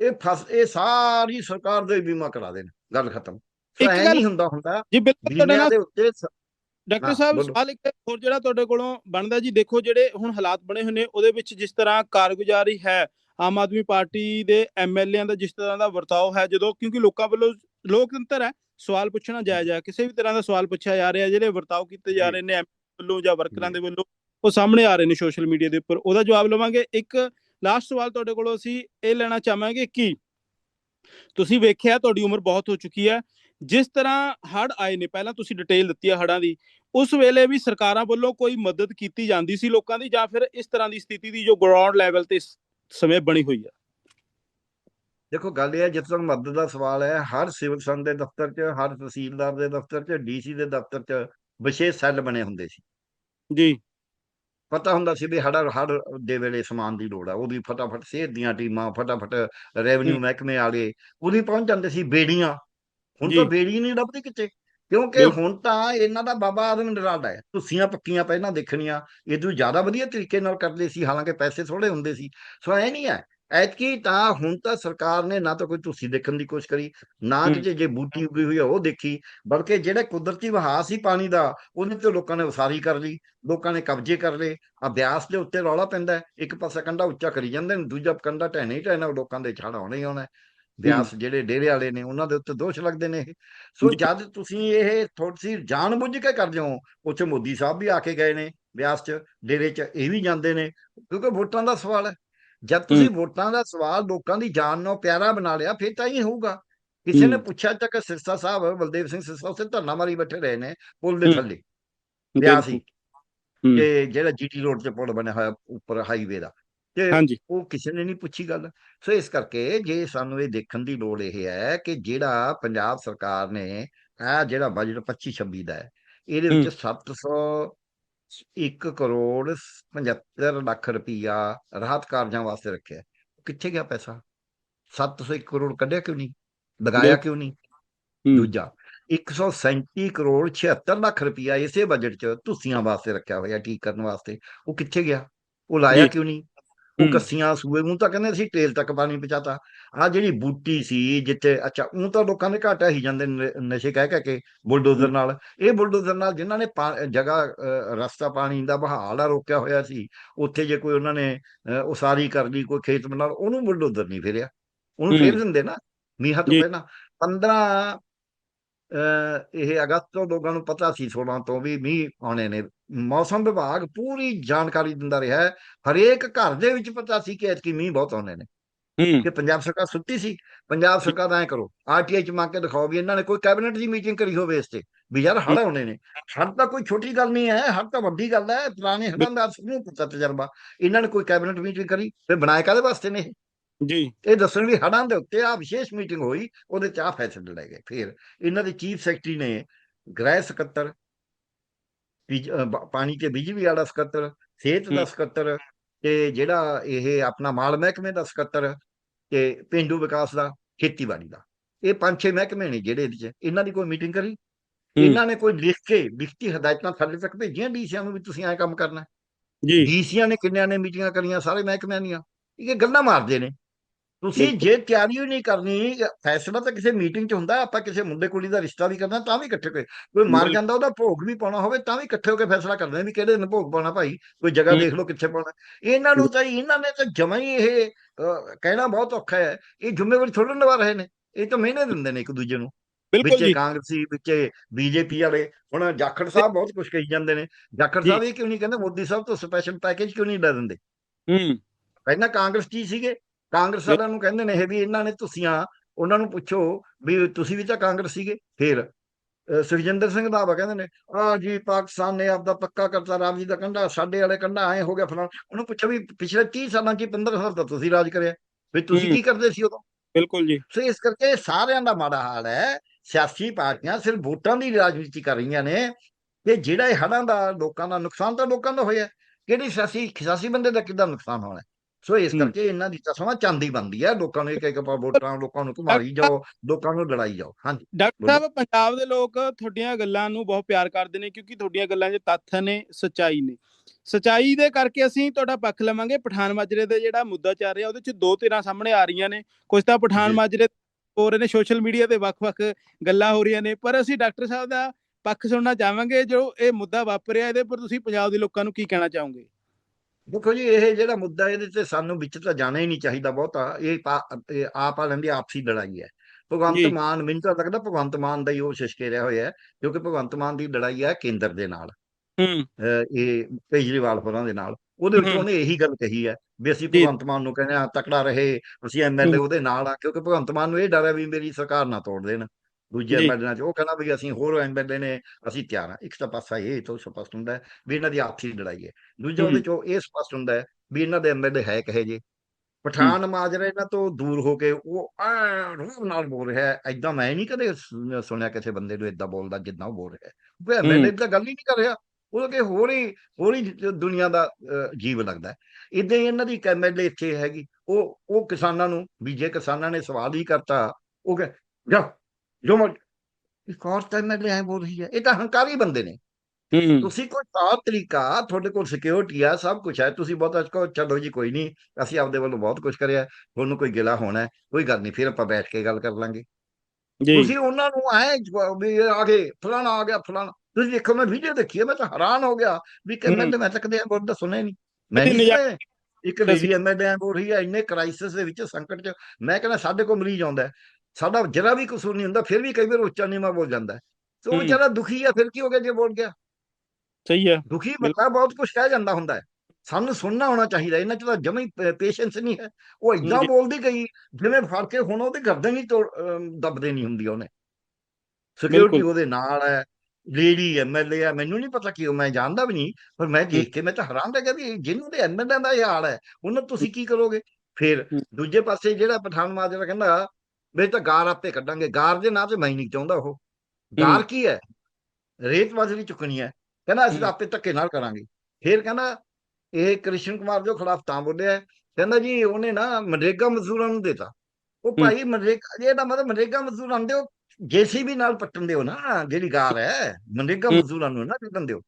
ਇਹ ਫਸ ਇਹ ਸਾਰੀ ਸਰਕਾਰ ਦਾ ਬੀਮਾ ਕਰਾ ਦੇਣ ਗੱਲ ਖਤਮ ਇੱਕ ਗੱਲ- ਨਹੀਂ ਹੁੰਦਾ ਹੁੰਦਾ ਜੀ ਬਿਲਕੁਲ ਤੁਹਾਡੇ ਨਾਲ ਦੇ ਉੱਤੇ ਸ- ਡਾਕਟਰ ਸਾਹਿਬ। ਸਵਾਲ ਇੱਕ ਹੋਰ ਜਿਹੜਾ ਤੁਹਾਡੇ ਕੋਲੋਂ ਬਣਦਾ ਜੀ ਦੇਖੋ ਜਿਹੜੇ ਹੁਣ ਹਾਲਾਤ ਬਣੇ ਹੋਏ ਨੇ ਉਹਦੇ ਵਿੱਚ ਜਿਸ ਤਰ੍ਹਾਂ ਕਾਰਗੁਜ਼ਾਰੀ ਹੈ ਆਮ ਆਦਮੀ ਪਾਰਟੀ ਦੇ ਐਮਐਲਏਆਂ ਦਾ ਜਿਸ ਤਰ੍ਹਾਂ ਦਾ ਵਰਤਾਓ ਹੈ ਜਦੋਂ ਕਿਉਂਕਿ ਲੋਕਾਂ ਵੱਲੋਂ ਲੋਕਤੰਤਰ ਹੈ ਸਵਾਲ ਪੁੱਛਣਾ ਜਾਇਜ਼ ਹੈ ਕਿਸੇ ਵੀ ਤਰ੍ਹਾਂ ਦਾ ਸਵਾਲ ਪੁੱਛਿਆ ਜਾ ਰਿਹਾ ਜਿਹੜੇ ਵਰਤਾਓ ਕੀਤੇ ਜਾ। ਰਹੇ ਨੇ MLA ਵੱਲੋਂ ਜਾਂ ਵਰਕਰਾਂ। ਦੇ ਵੱਲੋਂ ਉਹ ਸਾਹਮਣੇ ਆ ਰਹੇ ਨੇ ਸੋਸ਼ਲ ਮੀਡੀਆ ਦੇ ਉੱਪਰ। ਉਹਦਾ ਜਵਾਬ ਲਵਾਂਗੇ। ਇੱਕ ਲਾਸਟ ਸਵਾਲ ਤੁਹਾਡੇ ਕੋਲੋਂ ਅਸੀਂ ਇਹ ਲੈਣਾ ਚਾਹਾਂਗੇ ਕਿ ਤੁਸੀਂ ਵੇਖਿਆ ਤੁਹਾਡੀ ਉਮਰ ਬਹੁਤ ਹੋ ਚੁੱਕੀ ਹੈ। ਜਿਸ ਤਰ੍ਹਾਂ ਹੜ ਆਏ ਨੇ ਪਹਿਲਾਂ ਤੁਸੀਂ ਡਿਟੇਲ ਦਿੱਤੀ ਹੈ ਹੜਾਂ ਦੀ ਉਸ ਵੇਲੇ ਵੀ ਸਰਕਾਰਾਂ ਵੱਲੋਂ ਕੋਈ ਮਦਦ ਕੀਤੀ ਜਾਂਦੀ ਸੀ ਲੋਕਾਂ ਦੀ ਜਾਂ ਫਿਰ ਇਸ ਤਰ੍ਹਾਂ ਦੀ ਸਥਿਤੀ ਦੀ ਜੋ ਗਰਾਊਂਡ ਲੈਵਲ ਤੇ ਇਸ ਸਮੇਂ ਬਣੀ ਹੋਈ ਹੈ ਦੇਖੋ ਗੱਲ ਇਹ ਹੈ ਜਿੱਥੇ ਤੱਕ ਮਦਦ ਦਾ ਸਵਾਲ ਹੈ ਹਰ ਸਿਵਲ ਸੰਘ ਦੇ ਦਫ਼ਤਰ 'ਚ ਹਰ ਤਹਿਸੀਲਦਾਰ ਦੇ ਦਫ਼ਤਰ 'ਚ ਡੀਸੀ ਦੇ ਦਫ਼ਤਰ 'ਚ ਵਿਸ਼ੇਸ਼ ਸੈੱਲ ਬਣੇ ਹੁੰਦੇ ਸੀ। ਜੀ। ਪਤਾ ਹੁੰਦਾ ਸੀ ਵੀ ਹੜ ਹੜ ਦੇ ਵੇਲੇ ਸਮਾਨ ਦੀ ਲੋੜ ਆ ਉਹਦੀ ਫਟਾਫਟ ਸਿਹਤ ਦੀਆਂ ਟੀਮਾਂ ਫਟਾਫਟ ਰੈਵਨਿਊ। ਮਹਿਕਮੇ ਵਾਲੇ ਉਹਦੀ ਪਹੁੰਚ ਜਾਂਦੇ ਸੀ ਬੇੜੀਆਂ ਹੁਣ। ਤਾਂ ਬੇੜੀ ਨਹੀਂ ਲੱਭਦੀ ਕਿਤੇ ਕਿਉਂਕਿ। ਹੁਣ ਤਾਂ ਇਹਨਾਂ ਦਾ ਬਾਬਾ ਆਦਮ ਨਰਾਲਾ ਹੈ ਤੁਸੀਆਂ ਪੱਕੀਆਂ ਪਹਿਲਾਂ ਦੇਖਣੀਆਂ ਇਹ ਤੋਂ ਜ਼ਿਆਦਾ ਵਧੀਆ ਤਰੀਕੇ ਨਾਲ ਕਰਦੇ ਸੀ ਹਾਲਾਂਕਿ ਪੈਸੇ ਥੋੜੇ ਹੁੰਦੇ ਸੀ ਸੋ ਐ ਨਹੀਂ ਹੈ ਐਤਕੀ ਤਾਂ ਹੁਣ ਤਾਂ ਸਰਕਾਰ ਨੇ ਨਾ ਤਾਂ ਕੋਈ ਤੁਸੀਂ ਦੇਖਣ ਦੀ ਕੋਸ਼ਿਸ਼ ਕਰੀ ਨਾ ਹੂੰ। ਕਿਤੇ ਜੇ ਬੂਟੀ ਉਗੀ ਹੋਈ ਆ ਉਹ ਦੇਖੀ ਬਲਕਿ ਜਿਹੜੇ ਕੁਦਰਤੀ ਵਹਾਅ ਸੀ ਪਾਣੀ ਦਾ ਉਹਦੇ ਤੇ ਲੋਕਾਂ ਨੇ ਉਸਾਰੀ ਕਰ ਲਈ ਲੋਕਾਂ ਨੇ ਕਬਜ਼ੇ ਕਰ ਲਏ ਅਭਿਆਸ ਦੇ ਉੱਤੇ ਰੌਲਾ ਪੈਂਦਾ ਹੈ। ਇੱਕ ਪਾਸਾ ਕੰਡਾ ਉੱਚਾ ਕਰੀ ਜਾਂਦੇ ਨੇ ਦੂਜਾ ਕੰਡਾ ਢਹਿਣਾ ਹੀ ਢਹਿਣਾ ਲੋਕਾਂ ਦੇ ਛੜ ਆਉਣਾ ਹੀ ਆਉਣਾ ਹੈ। ਬਿਆਸ ਜਿਹੜੇ ਡੇਰੇ ਵਾਲੇ ਨੇ ਉਹਨਾਂ ਦੇ ਉੱਤੇ ਦੋਸ਼ ਲੱਗਦੇ ਨੇ ਸੋ। ਜਦ ਤੁਸੀਂ ਇਹ ਥੋੜੀ ਜਾਣਬੁੱਝ ਕੇ ਕਰਦੇ ਹੋ ਉੱਥੇ ਮੋਦੀ ਸਾਹਿਬ ਵੀ ਆ ਕੇ ਗਏ ਨੇ ਬਿਆਸ 'ਚ ਡੇਰੇ 'ਚ ਇਹ ਵੀ ਜਾਂਦੇ ਨੇ ਕਿਉਂਕਿ ਵੋਟਾਂ ਦਾ ਸਵਾਲ ਹੈ ਜਦ ਤੁਸੀਂ ਵੋਟਾਂ ਦਾ ਸਵਾਲ ਲੋਕਾਂ ਦੀ ਜਾਨ ਨੂੰ ਪਿਆਰਾ ਬਣਾ ਲਿਆ ਫਿਰ ਤਾਂ ਹੀ ਹੋਊਗਾ। ਕਿਸੇ ਨੇ। ਪੁੱਛਿਆ ਤੱਕ ਸਿਰਸਾ ਸਾਹਿਬ ਬਲਦੇਵ ਸਿੰਘ ਸਿਰਸਾ ਉੱਥੇ ਧਰਨਾ ਮਾਰੀ ਬੈਠੇ ਰਹੇ ਨੇ ਪੁਲ ਦੇ। ਥੱਲੇ। ਬਿਆਸ ਹੀ ਹੂੰ। ਕਿ ਜਿਹੜਾ ਜੀਟੀ ਰੋਡ ਤੇ ਪੁਲ ਬਣਿਆ ਹੋਇਆ ਉੱਪਰ ਹਾਈਵੇ ਦਾ। ਤੇ ਉਹ ਕਿਸੇ ਨੇ ਨਹੀਂ ਪੁੱਛੀ ਗੱਲ। ਸੋ ਇਸ ਕਰਕੇ ਜੇ ਸਾਨੂੰ ਇਹ ਦੇਖਣ ਦੀ ਲੋੜ ਇਹ ਹੈ ਕਿ ਜਿਹੜਾ ਪੰਜਾਬ ਸਰਕਾਰ ਨੇ ਇਹ ਜਿਹੜਾ ਬਜਟ 25 26 ਦਾ ਹੈ ਇਹਦੇ ਵਿੱਚ 701 ਕਰੋੜ 75 ਲੱਖ ਰੁਪਈਆ ਰਾਹਤ ਕਾਰਜਾਂ ਵਾਸਤੇ ਰੱਖਿਆ ਕਿੱਥੇ ਗਿਆ ਪੈਸਾ 701 ਕਰੋੜ ਕੱਢਿਆ ਕਿਉਂ ਨਹੀਂ ਲਗਾਇਆ। ਕਿਉਂ ਨਹੀਂ। ਦੂਜਾ 137 ਕਰੋੜ 76 ਲੱਖ ਰੁਪਈਆ ਇਸੇ ਬਜਟ 'ਚ ਤੁਸੀਆਂ ਵਾਸਤੇ ਰੱਖਿਆ ਹੋਇਆ ਠੀਕ ਕਰਨ ਵਾਸਤੇ ਉਹ ਕਿੱਥੇ ਗਿਆ ਉਹ ਲਾਇਆ। ਕਿਉਂ ਨਹੀਂ ਉਹ। ਕੱਸੀਆਂ ਸੂਏ ਨੂੰ ਤਾਂ ਕਹਿੰਦੇ ਅਸੀਂ ਟੇਲ ਤੱਕ ਪਾਣੀ ਪਹੁੰਚਾਤਾ ਆ ਜਿਹੜੀ ਬੂਟੀ ਸੀ ਜਿੱਥੇ ਅੱਛਾ ਉਹ ਤਾਂ ਲੋਕਾਂ ਦੇ ਘਾਟਾ ਹੀ ਜਾਂਦੇ ਨਸ਼ੇ ਕਹਿ ਕਹਿ ਕੇ ਬੁਲਡੋਜ਼ਰ ਨਾਲ ਇਹ ਬੁਲਡੋਜ਼ਰ ਨਾਲ ਜਿਨ੍ਹਾਂ ਨੇ ਜਗ੍ਹਾ ਰਸਤਾ ਪਾਣੀ ਦਾ ਬਹਾਅ ਦਾ ਰੋਕਿਆ ਹੋਇਆ ਸੀ ਉੱਥੇ ਜੇ ਕੋਈ ਉਹਨਾਂ ਨੇ ਉਸਾਰੀ ਕਰ ਲਈ ਕੋਈ ਖੇਤ ਬਣਾ ਉਹਨੂੰ ਬੁਲਡੋਜ਼ਰ ਨਹੀਂ ਫੇਰਿਆ ਉਹਨੂੰ। ਫੇਰ ਦਿੰਦੇ ਨਾ ਮੀਂਹਾਂ ਤੋਂ। ਪਹਿਲਾਂ 15 ਅ, ਇਹ ਅਗਸਤ ਤੋਂ ਲੋਕਾਂ ਨੂੰ ਪਤਾ ਸੀ 16 ਤੋਂ ਵੀ ਮੀਂਹ ਆਉਣੇ ਨੇ ਮੌਸਮ ਵਿਭਾਗ ਪੂਰੀ ਜਾਣਕਾਰੀ ਦਿੰਦਾ ਰਿਹਾ ਹੈ। ਹਰੇਕ ਘਰ ਦੇ ਵਿੱਚ ਪਤਾ ਸੀ ਕਿ ਐਤਕੀ ਮੀਂਹ ਬਹੁਤ ਆਉਣੇ ਨੇ। ਕਿ ਪੰਜਾਬ ਸਰਕਾਰ ਸੁੱਤੀ ਸੀ ਪੰਜਾਬ ਸਰਕਾਰ ਐਂ ਕਰੋ ਆਰਟੀਆਈ ਚ ਮੰਗ ਕੇ ਦਿਖਾਓ ਵੀ ਇਹਨਾਂ ਨੇ ਕੋਈ ਕੈਬਨਿਟ ਦੀ ਮੀਟਿੰਗ ਕਰੀ ਹੋਵੇ ਇਸ ਤੇ ਵੀ ਯਾਰ ਹੜ੍ਹ ਆਉਣੇ ਨੇ। ਹੜ੍ਹ ਤਾਂ ਕੋਈ ਛੋਟੀ ਗੱਲ ਨਹੀਂ ਹੈ ਹੜ੍ਹ ਤਾਂ ਵੱਡੀ ਗੱਲ ਹੈ ਪੁਰਾਣੇ ਹੜ੍ਹਾਂ ਦਾ ਸਭ ਨੂੰ ਪਤਾ ਤਜਰਬਾ। ਇਹਨਾਂ ਨੇ ਕੋਈ ਕੈਬਨਿਟ ਮੀਟਿੰਗ ਕਰੀ ਫਿਰ ਬਣਾਏ ਕਾਹਦੇ ਵਾਸਤੇ ਨੇ? ਜੀ। ਇਹ ਦੱਸਣ ਵੀ ਹੜ੍ਹਾਂ ਦੇ ਉੱਤੇ ਆ ਵਿਸ਼ੇਸ਼ ਮੀਟਿੰਗ ਹੋਈ ਉਹਦੇ ਚ ਆ ਫੈਸਲੇ ਲਏ ਗਏ। ਫਿਰ ਇਹਨਾਂ ਦੇ ਚੀਫ ਸੈਕਟਰੀ ਨੇ ਗ੍ਰਹਿ ਸਕੱਤਰ ਪਾਣੀ ਤੇ ਬਿਜਲੀ ਵਾਲਾ ਸਕੱਤਰ ਸਿਹਤ ਦਾ। ਸਕੱਤਰ ਤੇ ਜਿਹੜਾ ਇਹ ਆਪਣਾ ਮਾਲ ਮਹਿਕਮੇ ਦਾ ਸਕੱਤਰ ਤੇ ਪਿੰਡੂ ਵਿਕਾਸ ਦਾ ਖੇਤੀਬਾੜੀ ਦਾ। ਇਹ ਪੰਜ ਛੇ ਮਹਿਕਮੇ ਨੇ ਜਿਹੜੇ ਇਹਦੇ ਚ। ਇਹਨਾਂ ਦੀ ਕੋਈ ਮੀਟਿੰਗ ਕਰੀ। ਇਹਨਾਂ ਨੇ ਕੋਈ ਲਿਖ ਕੇ ਲਿਖਤੀ ਹਦਾਇਤਾਂ ਥੱਲੇ ਤੱਕ ਭੇਜੀਆਂ ਡੀਸੀਆਂ ਨੂੰ ਵੀ ਤੁਸੀਂ ਐਂ ਕੰਮ ਕਰਨਾ? ਜੀ। ਡੀਸੀਆਂ ਨੇ ਕਿੰਨਿਆਂ ਨੇ ਮੀਟਿੰਗਾਂ ਕਰੀਆਂ? ਸਾਰੇ ਮਹਿਕਮਿਆਂ ਦੀਆਂ। ਇਹ ਗੱਲਾਂ ਮਾਰਦੇ ਨੇ। ਤੁਸੀਂ। ਜੇ ਤਿਆਰੀ ਹੀ ਨਹੀਂ ਕਰਨੀ ਫੈਸਲਾ ਤਾਂ ਕਿਸੇ ਮੀਟਿੰਗ 'ਚ ਹੁੰਦਾ ਆਪਾਂ ਕਿਸੇ ਮੁੰਡੇ ਕੁੜੀ ਦਾ ਰਿਸ਼ਤਾ ਵੀ ਕਰਨਾ ਤਾਂ ਵੀ ਇਕੱਠੇ ਕੋਈ ਕੋਈ ਮਰ। ਜਾਂਦਾ ਉਹਦਾ ਭੋਗ ਵੀ ਪਾਉਣਾ ਹੋਵੇ ਤਾਂ ਵੀ ਇਕੱਠੇ ਹੋ ਕੇ ਫੈਸਲਾ ਕਰਦੇ ਨੇ ਵੀ ਕਿਹੜੇ ਦਿਨ ਭੋਗ ਪਾਉਣਾ ਭਾਈ ਕੋਈ ਜਗ੍ਹਾ। ਦੇਖ ਲਓ ਕਿੱਥੇ ਪਾਉਣਾ। ਇਹਨਾਂ ਨੂੰ ਤਾਂ ਇਹਨਾਂ ਨੇ ਤਾਂ ਜਮਾ ਹੀ ਇਹ ਕਹਿਣਾ ਬਹੁਤ ਔਖਾ ਹੈ। ਇਹ ਜ਼ਿੰਮੇਵਾਰੀ ਥੋੜ੍ਹਾ ਨਿਭਾ ਰਹੇ ਨੇ ਇਹ ਤਾਂ ਮਿਹਨੇ ਦਿੰਦੇ ਨੇ ਇੱਕ ਦੂਜੇ ਨੂੰ। ਬਿਲਕੁਲ ਵਿੱਚੇ ਜੀ। ਕਾਂਗਰਸੀ ਵਿੱਚੇ ਬੀਜੇਪੀ ਵਾਲੇ ਹੁਣ ਜਾਖੜ ਸਾਹਿਬ ਬਹੁਤ ਕੁਝ ਕਹੀ ਜਾਂਦੇ ਨੇ। ਜਾਖੜ ਜੀ। ਸਾਹਿਬ ਇਹ ਕਿਉਂ ਨਹੀਂ ਕਹਿੰਦੇ ਮੋਦੀ ਸਾਹਿਬ ਤੋਂ ਸਪੈਸ਼ਲ ਪੈਕੇਜ ਕਿਉਂ ਨਹੀਂ ਲੈ ਦਿੰਦੇ? ਹੂੰ। ਪਹਿਲਾਂ ਕਾਂਗਰਸ ਹੀ ਸੀਗੇ। ਕਾਂਗਰਸ ਵਾਲਿਆਂ ਨੂੰ ਕਹਿੰਦੇ ਨੇ ਇਹ ਵੀ ਇਹਨਾਂ ਨੇ ਤੁਸੀਆਂ ਉਹਨਾਂ ਨੂੰ ਪੁੱਛੋ ਵੀ ਤੁਸੀਂ ਵੀ ਤਾਂ ਕਾਂਗਰਸ ਸੀਗੇ। ਫਿਰ ਸੁਖਜਿੰਦਰ ਸਿੰਘ ਦਾ ਕਹਿੰਦੇ ਨੇ ਆ ਜੀ ਪਾਕਿਸਤਾਨ ਨੇ ਆਪਦਾ ਪੱਕਾ ਕਰਤਾ ਰਾਮ ਜੀ ਦਾ ਕੰਡਾ ਸਾਡੇ ਵਾਲੇ ਕੰਡਾ ਐ ਹੋ ਗਿਆ ਫਲਾਂ ਉਹਨੂੰ ਪੁੱਛਿਆ ਵੀ ਪਿਛਲੇ 30 ਸਾਲਾਂ 'ਚ 15 ਸਾਲ ਤਾਂ ਤੁਸੀਂ ਰਾਜ ਕਰਿਆ। ਵੀ ਤੁਸੀਂ। ਕੀ ਕਰਦੇ ਸੀ ਉਦੋਂ? ਬਿਲਕੁਲ ਜੀ। ਸੋ ਇਸ ਕਰਕੇ ਸਾਰਿਆਂ ਦਾ ਮਾੜਾ ਹਾਲ ਹੈ ਸਿਆਸੀ ਪਾਰਟੀਆਂ ਸਿਰਫ ਵੋਟਾਂ ਦੀ ਰਾਜਨੀਤੀ ਕਰ ਰਹੀਆਂ ਨੇ ਕਿ ਜਿਹੜਾ ਇਹ ਹੜ੍ਹਾਂ ਦਾ ਲੋਕਾਂ ਦਾ ਨੁਕਸਾਨ ਤਾਂ ਲੋਕਾਂ ਦਾ ਹੋਇਆ। ਕਿਹੜੀ ਸਿਆਸੀ ਸਿਆਸੀ ਬੰਦੇ ਦਾ ਕਿੱਦਾਂ ਨੁਕਸਾਨ ਹੋਣਾ? ਸੋ ਇਸ। ਕਰਕੇ ਇਹਨਾਂ ਦੀ ਤਾਂ ਸਮਾਂ ਚਾਂਦੀ ਬਣਦੀ ਹੈ ਲੋਕਾਂ ਨੂੰ ਇੱਕ ਇੱਕ ਪਾ ਵੋਟਾਂ ਲੋਕਾਂ ਨੂੰ ਘੁਮਾਈ ਜਾਓ ਲੋਕਾਂ ਨੂੰ ਲੜਾਈ ਜਾਓ ਹਾਂਜੀ ਡਾਕਟਰ। ਸਾਹਿਬ ਪੰਜਾਬ ਦੇ ਲੋਕ ਤੁਹਾਡੀਆਂ ਗੱਲਾਂ ਨੂੰ ਬਹੁਤ ਪਿਆਰ ਕਰਦੇ ਨੇ ਕਿਉਂਕਿ ਤੁਹਾਡੀਆਂ ਗੱਲਾਂ 'ਚ ਤੱਥ ਨੇ ਸਚਾਈ ਨੇ ਸਚਾਈ ਦੇ ਕਰਕੇ ਅਸੀਂ ਤੁਹਾਡਾ ਪੱਖ ਲਵਾਂਗੇ ਪਠਾਨ ਮਾਜਰੇ ਦਾ ਜਿਹੜਾ ਮੁੱਦਾ ਚੱਲ ਰਿਹਾ ਉਹਦੇ 'ਚ ਦੋ ਧਿਰਾਂ ਸਾਹਮਣੇ ਆ ਰਹੀਆਂ ਨੇ ਕੁਝ ਤਾਂ ਪਠਾਨ। ਮਾਜਰੇ ਹੋ ਰਹੇ ਨੇ ਸੋਸ਼ਲ ਮੀਡੀਆ ਤੇ ਵੱਖ-ਵੱਖ ਗੱਲਾਂ ਹੋ ਰਹੀਆਂ ਨੇ ਪਰ ਅਸੀਂ ਡਾਕਟਰ ਸਾਹਿਬ ਦਾ ਪੱਖ ਸੁਣਨਾ ਚਾਹਾਂਗੇ ਜੋ ਇਹ ਮੁੱਦਾ ਵਾਪਰਿਆ ਇਹਦੇ ਪਰ ਤੁਸੀਂ ਪੰਜਾਬ ਦੇ ਲੋਕਾਂ ਨੂੰ ਕੀ ਕਹਿਣਾ ਚਾਹੋਗੇ ਦੇਖੋ ਜੀ ਇਹ ਜਿਹੜਾ ਮੁੱਦਾ ਇਹਦੇ ਤੇ ਸਾਨੂੰ ਵਿੱਚ ਤਾਂ ਜਾਣਾ ਹੀ ਨਹੀਂ ਚਾਹੀਦਾ ਬਹੁਤਾ ਇਹ ਆਪ ਵਾਲਿਆਂ ਦੀ ਆਪਸੀ ਲੜਾਈ ਹੈ ਭਗਵੰਤ। ਮਾਨ ਮੈਨੂੰ ਤਾਂ ਲੱਗਦਾ ਭਗਵੰਤ ਮਾਨ ਦਾ ਹੀ ਉਹ ਸ਼ਿਸ਼ਕੇ ਰਿਹਾ ਹੋਇਆ ਹੈ ਕਿਉਂਕਿ ਭਗਵੰਤ ਮਾਨ ਦੀ ਲੜਾਈ ਹੈ ਕੇਂਦਰ ਦੇ ਨਾਲ ਹੂੰ ਇਹ ਕੇਜਰੀਵਾਲ ਹੋਰਾਂ ਦੇ ਨਾਲ ਉਹਦੇ ਵਿੱਚ। ਉਹਨੇ ਇਹੀ ਗੱਲ ਕਹੀ ਹੈ ਵੀ ਅਸੀਂ। ਭਗਵੰਤ ਮਾਨ ਨੂੰ ਕਹਿੰਦੇ ਆ ਤਕੜਾ ਰਹੇ ਅਸੀਂ ਐਮਐਲਏ। ਉਹਦੇ ਨਾਲ ਆ ਕਿਉਂਕਿ ਭਗਵੰਤ ਮਾਨ ਨੂੰ ਇਹ ਡਰ ਹੈ ਵੀ ਮੇਰੀ ਸਰਕਾਰ ਨਾ ਤੋੜ ਦੇਣ ਦੂਜੇ ਜੀ। ਐਮਐਲਏ ਚ ਉਹ ਕਹਿੰਦਾ ਵੀ ਅਸੀਂ ਹੋਰ ਐਮਐਲਏ ਨੇ ਅਸੀਂ ਤਿਆਰ ਆ ਇੱਕ ਤਾਂ ਪਾਸਾ ਇਹ ਤੋਂ ਸਪਸ਼ਟ ਹੁੰਦਾ ਹੈ ਵੀ ਇਹਨਾਂ ਦੀ ਆਪਸੀ ਲੜਾਈ ਹੈ ਦੂਜਾ ਉਹਦੇ। ਚੋਂ ਇਹ ਸਪਸ਼ਟ ਹੁੰਦਾ ਹੈ ਵੀ ਇਹਨਾਂ ਦੇ ਐਮਐਲਏ ਹੈ ਕਹੇ ਜੇ ਪਠਾਨ ਮਾਜਰਾ ਇਹਨਾਂ ਤੋਂ ਦੂਰ ਹੋ ਕੇ ਉਹ ਰੂਹ ਨਾਲ ਬੋਲ ਰਿਹਾ ਹੈ ਐਦਾਂ ਮੈਂ ਨਹੀਂ ਕਦੇ ਸੁਣਿਆ ਕਿਸੇ ਬੰਦੇ ਨੂੰ ਏਦਾਂ ਬੋਲਦਾ ਜਿੱਦਾਂ ਉਹ ਬੋਲ ਰਿਹਾ ਹੈ ਉਹ ਐਮਐਲਏ ਤਾਂ ਗੱਲ ਹੀ ਨਹੀਂ ਕਰ ਰਿਹਾ ਉਹ ਕਿ ਹੋਰ ਹੀ ਹੋਰ ਹੀ ਦੁਨੀਆ ਦਾ ਜੀਵ ਲੱਗਦਾ ਹੈ ਇਦਾਂ ਹੀ ਇਹਨਾਂ ਦੀ ਐਮਐਲਏ ਇੱਥੇ ਹੈਗੀ ਉਹ ਉਹ ਕਿਸਾਨਾਂ ਨੂੰ ਵੀ ਜੇ ਕਿਸਾਨਾਂ ਨੇ ਸਵਾਲ ਹੀ ਕਰਤਾ ਉਹ ਕਹੇ ਜਾ ਜੋ ਇੱਕ ਔਰਤ ਐਮਐਲਏ ਐ ਬੋਲ ਰਹੀ ਹੈ। ਇਹ ਤਾਂ ਹੰਕਾਰੀ ਬੰਦੇ ਨੇ। ਤੁਸੀਂ ਕੋਈ ਤੌਰ ਤਰੀਕਾ ਤੁਹਾਡੇ ਕੋਲ ਸਿਕਿਉਰਿਟੀ ਆ ਸਭ ਕੁਝ ਹੈ ਤੁਸੀਂ ਬਹੁਤਾ ਕਹੋ ਚਲੋ ਜੀ ਕੋਈ ਨਹੀਂ ਅਸੀਂ ਆਪਦੇ ਵੱਲੋਂ ਬਹੁਤ ਕੁਝ ਕਰਿਆ ਤੁਹਾਨੂੰ ਕੋਈ ਗਿਲਾ ਹੋਣਾ ਕੋਈ ਗੱਲ ਨਹੀਂ ਫਿਰ ਆਪਾਂ ਬੈਠ ਕੇ ਗੱਲ ਕਰ ਲਾਂਗੇ। ਜੀ। ਤੁਸੀਂ ਉਹਨਾਂ ਨੂੰ ਐ ਵੀ ਆ ਗਏ ਫਲਾਣਾ ਆ ਗਿਆ ਫਲਾਣਾ। ਤੁਸੀਂ ਦੇਖੋ ਮੈਂ ਵੀਡੀਓ ਦੇਖੀ ਮੈਂ ਤਾਂ ਹੈਰਾਨ ਹੋ ਗਿਆ ਵੀ ਕਿ ਮੈਂ ਮੈਂ ਤੱਕਦੇ ਆ ਬੋਲਦਾ ਸੁਣਿਆ ਨਹੀਂ। ਮੈਂ ਇੱਕ ਲੇਡੀ ਐਮਐਲਏ ਬੋਲ ਰਹੀ ਹੈ ਇੰਨੇ ਕ੍ਰਾਈਸਿਸ ਦੇ ਵਿੱਚ ਸੰਕਟ 'ਚ ਮੈਂ ਕਹਿੰਦਾ ਸਾਡੇ ਕੋਲ ਮਰੀਜ਼ ਆਉਂਦਾ ਸਾਡਾ ਜਰਾ ਵੀ ਕਸੂਰ ਨਹੀਂ ਹੁੰਦਾ ਫਿਰ ਵੀ ਕਈ ਵਾਰ ਉੱਚਾ ਨੀਵਾਂ ਬੋਲ ਜਾਂਦਾ। ਤੇ ਉਹ। ਵਿਚਾਰਾ ਦੁਖੀ ਆ ਫਿਰ ਕੀ ਹੋ ਗਿਆ ਜੇ ਬੋਲ ਗਿਆ ਸਹੀ ਹੈ ਦੁਖੀ ਬੰਦਾ ਬਹੁਤ ਕੁਝ ਕਹਿ ਜਾਂਦਾ ਹੁੰਦਾ ਹੈ ਸਾਨੂੰ ਸੁਣਨਾ ਆਉਣਾ ਚਾਹੀਦਾ ਇਹਨਾਂ ਚ ਤਾਂ ਜਮੀ ਪੇਸ਼ੈਂਸ ਨਹੀਂ ਹੈ ਉਹ ਇਦਾਂ। ਬੋਲਦੀ ਗਈ ਜਿਵੇਂ ਫੜ ਕੇ ਹੁਣ ਉਹਦੇ ਗਰਦਨ ਹੀ ਦੱਬਦੇ ਨਹੀਂ ਹੁੰਦੀ ਉਹਨੇ ਸਿਕਿਉਰਿਟੀ। ਉਹਦੇ ਨਾਲ ਹੈ ਲੇਡੀ ਐਮਐਲਏ ਆ ਮੈਨੂੰ ਨਹੀਂ ਪਤਾ ਕਿਉਂ ਮੈਂ ਜਾਣਦਾ ਵੀ ਨਹੀਂ ਪਰ ਮੈਂ ਦੇਖ ਕੇ ਮੈਂ ਤਾਂ ਹੈਰਾਨ ਰਹਿ ਗਿਆ ਵੀ ਜਿਹਨੂੰ ਦੇ ਐਮਐਲਏ ਦਾ ਇਹ ਹਾਲ ਹੈ ਉਹਨਾਂ ਤੁਸੀਂ ਕੀ ਕਰੋਗੇ ਫਿਰ। ਦੂਜੇ ਪਾਸੇ ਜਿਹੜਾ ਪਠਾਨ ਮਾਜਰਾ ਕਹਿੰਦਾ ਇਹ ਤਾਂ ਗਾਰ ਆਪੇ ਕੱਢਾਂਗੇ। ਗਾਰ ਦੇ ਨਾਂ ਤੇ ਮੈਂ ਨਹੀਂ ਚਾਹੁੰਦਾ ਉਹ। ਗਾਰ ਕੀ ਹੈ? ਰੇਤ ਬਾਜਰੀ ਚੁੱਕਣੀ ਹੈ। ਕਹਿੰਦਾ ਅਸੀਂ ਤਾਂ ਹੂੰ। ਆਪੇ ਧੱਕੇ ਨਾਲ ਕਰਾਂਗੇ। ਫਿਰ ਕਹਿੰਦਾ ਇਹ ਕ੍ਰਿਸ਼ਨ ਕੁਮਾਰ ਜੋ ਖਿਲਾਫ ਤਾਂ ਬੋਲਿਆ ਹੈ, ਕਹਿੰਦਾ ਜੀ ਉਹਨੇ ਨਾ ਮਨਰੇਗਾ ਮਜ਼ਦੂਰਾਂ ਨੂੰ ਦੇਤਾ। ਉਹ ਭਾਈ ਮਨਰੇਗਾ ਇਹਦਾ ਮਤਲਬ ਮਨਰੇਗਾ ਮਜ਼ਦੂਰਾਂ ਦੇ ਉਹ ਜੇਸੀਬੀ ਨਾਲ ਪੱਟਣ ਦਿਓ ਨਾ ਜਿਹੜੀ ਗਾਰ ਹੈ ਮਨਰੇਗਾ ਹੂੰ। ਮਜ਼ਦੂਰਾਂ ਨੂੰ ਨਾ ਕੱਢਣ ਦਿਓ।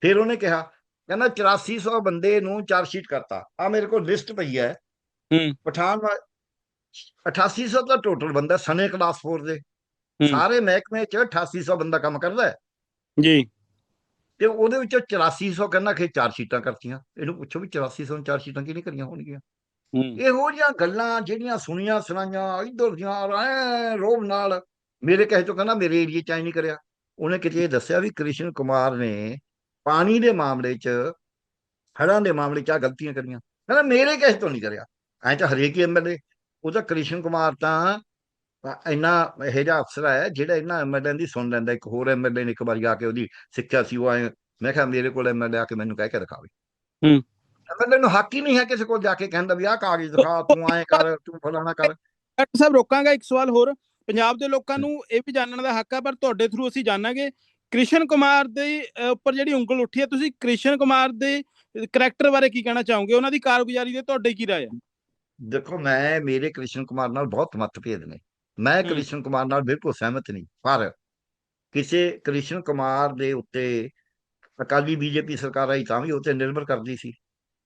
ਫਿਰ ਉਹਨੇ ਕਿਹਾ ਕਹਿੰਦਾ 8400 ਬੰਦੇ ਨੂੰ ਚਾਰਜ ਸ਼ੀਟ ਕਰਤਾ। ਆ ਮੇਰੇ ਕੋਲ ਲਿਸਟ ਪਈ ਹੈ। ਹੂੰ। ਪਠਾਨ 8800 ਤਾਂ ਟੋਟਲ ਬੰਦਾ ਸਨੇ ਕਲਾਸ 4 ਦੇ। ਸਾਰੇ ਮਹਿਕਮੇ ਚ 8800 ਬੰਦਾ ਕੰਮ ਕਰਦਾ ਹੈ। ਜੀ। ਤੇ ਉਹਦੇ ਵਿੱਚੋਂ 8400 ਕਹਿੰਦਾ ਕਿ ਚਾਰ ਸ਼ੀਟਾਂ ਕਰਤੀਆਂ। ਇਹਨੂੰ ਪੁੱਛੋ ਵੀ 8400 ਨੂੰ ਚਾਰ ਸ਼ੀਟਾਂ ਕਿਹਨੇ ਕਰੀਆਂ ਹੋਣਗੀਆਂ? ਇਹੋ ਜਿਹੀਆਂ ਗੱਲਾਂ ਜਿਹੜੀਆਂ ਸੁਣੀਆਂ ਸੁਣਾਈਆਂ ਇਧਰ ਦੀਆਂ ਐ ਰੋਬ ਨਾਲ ਮੇਰੇ ਕਹੇ ਤੋਂ ਕਹਿੰਦਾ ਮੇਰੇ ਏਰੀਏ ਚ ਐ ਨਹੀਂ ਕਰਿਆ। ਉਹਨੇ ਕਿਤੇ ਇਹ ਦੱਸਿਆ ਵੀ ਕ੍ਰਿਸ਼ਨ ਕੁਮਾਰ ਨੇ ਪਾਣੀ ਦੇ ਮਾਮਲੇ 'ਚ ਹੜ੍ਹਾਂ ਦੇ ਮਾਮਲੇ 'ਚ ਆ ਗਲਤੀਆਂ ਕਰੀਆਂ। ਕਹਿੰਦਾ ਮੇਰੇ ਕਹੇ ਤੋਂ ਨਹੀਂ ਕਰਿਆ। ਐ ਤਾਂ ਹਰੇਕ ਹੀ ਉਹਦਾ ਕ੍ਰਿਸ਼ਨ ਕੁਮਾਰ ਤਾਂ ਇੰਨਾ ਇਹੋ ਜਿਹਾ ਅਫਸਰ ਹੈ ਜਿਹੜਾ ਇਹਨਾਂ ਐਮਐਲਏ ਦੀ ਸੁਣ ਲੈਂਦਾ ਇੱਕ ਹੋਰ ਐਮਐਲਏ ਨੇ ਇੱਕ ਵਾਰੀ ਆ ਕੇ ਉਹਦੀ ਸਿੱਖਿਆ ਸੀ ਉਹ ਐ ਮੈਂ ਕਿਹਾ ਮੇਰੇ ਕੋਲ ਐਮਐਲਏ ਆ ਕੇ ਮੈਨੂੰ ਕਹਿ ਕੇ ਦਿਖਾਵੇ। ਹੂੰ। ਐਮਐਲਏ ਨੂੰ ਹੱਕ ਹੀ ਨਹੀਂ ਹੈ ਕਿਸੇ ਕੋਲ ਜਾ ਕੇ ਕਹਿੰਦਾ ਵੀ ਆਹ ਕਾਗਜ਼ ਦਿਖਾ ਤੂੰ ਐ ਕਰ ਤੂੰ ਫਲਾਣਾ ਕਰ। ਡਾਕਟਰ ਸਾਹਿਬ ਰੋਕਾਂਗਾ ਇੱਕ ਸਵਾਲ ਹੋਰ। ਪੰਜਾਬ ਦੇ ਲੋਕਾਂ ਨੂੰ ਇਹ ਵੀ ਜਾਣਨ ਦਾ ਹੱਕ ਹੈ ਪਰ ਤੁਹਾਡੇ ਥਰੂ ਅਸੀਂ ਜਾਣਾਂਗੇ। ਕ੍ਰਿਸ਼ਨ ਕੁਮਾਰ ਦੇ ਉੱਪਰ ਜਿਹੜੀ ਉਂਗਲ ਉੱਠੀ ਹੈ ਤੁਸੀਂ ਕ੍ਰਿਸ਼ਨ ਕੁਮਾਰ ਦੇ ਕਰੈਕਟਰ ਬਾਰੇ ਕੀ ਕਹਿਣਾ ਚਾਹੋਗੇ? ਉਹਨਾਂ ਦੀ ਕਾਰਗੁਜ਼ਾਰੀ ਦੇ ਤੁਹਾਡੇ ਕੀ ਰਾਏ ਹੈ ਦੇਖੋ ਮੈਂ ਮੇਰੇ ਕ੍ਰਿਸ਼ਨ ਕੁਮਾਰ ਨਾਲ ਬਹੁਤ ਮਤਭੇਦ ਨੇ। ਮੈਂ। ਕ੍ਰਿਸ਼ਨ ਕੁਮਾਰ ਨਾਲ ਬਿਲਕੁਲ ਸਹਿਮਤ ਨਹੀਂ। ਪਰ ਕਿਸੇ ਕ੍ਰਿਸ਼ਨ ਕੁਮਾਰ ਦੇ ਉੱਤੇ ਅਕਾਲੀ ਬੀਜੇਪੀ ਸਰਕਾਰ ਆਈ ਤਾਂ ਵੀ ਉਹ ਤੇ ਨਿਰਭਰ ਕਰਦੀ ਸੀ।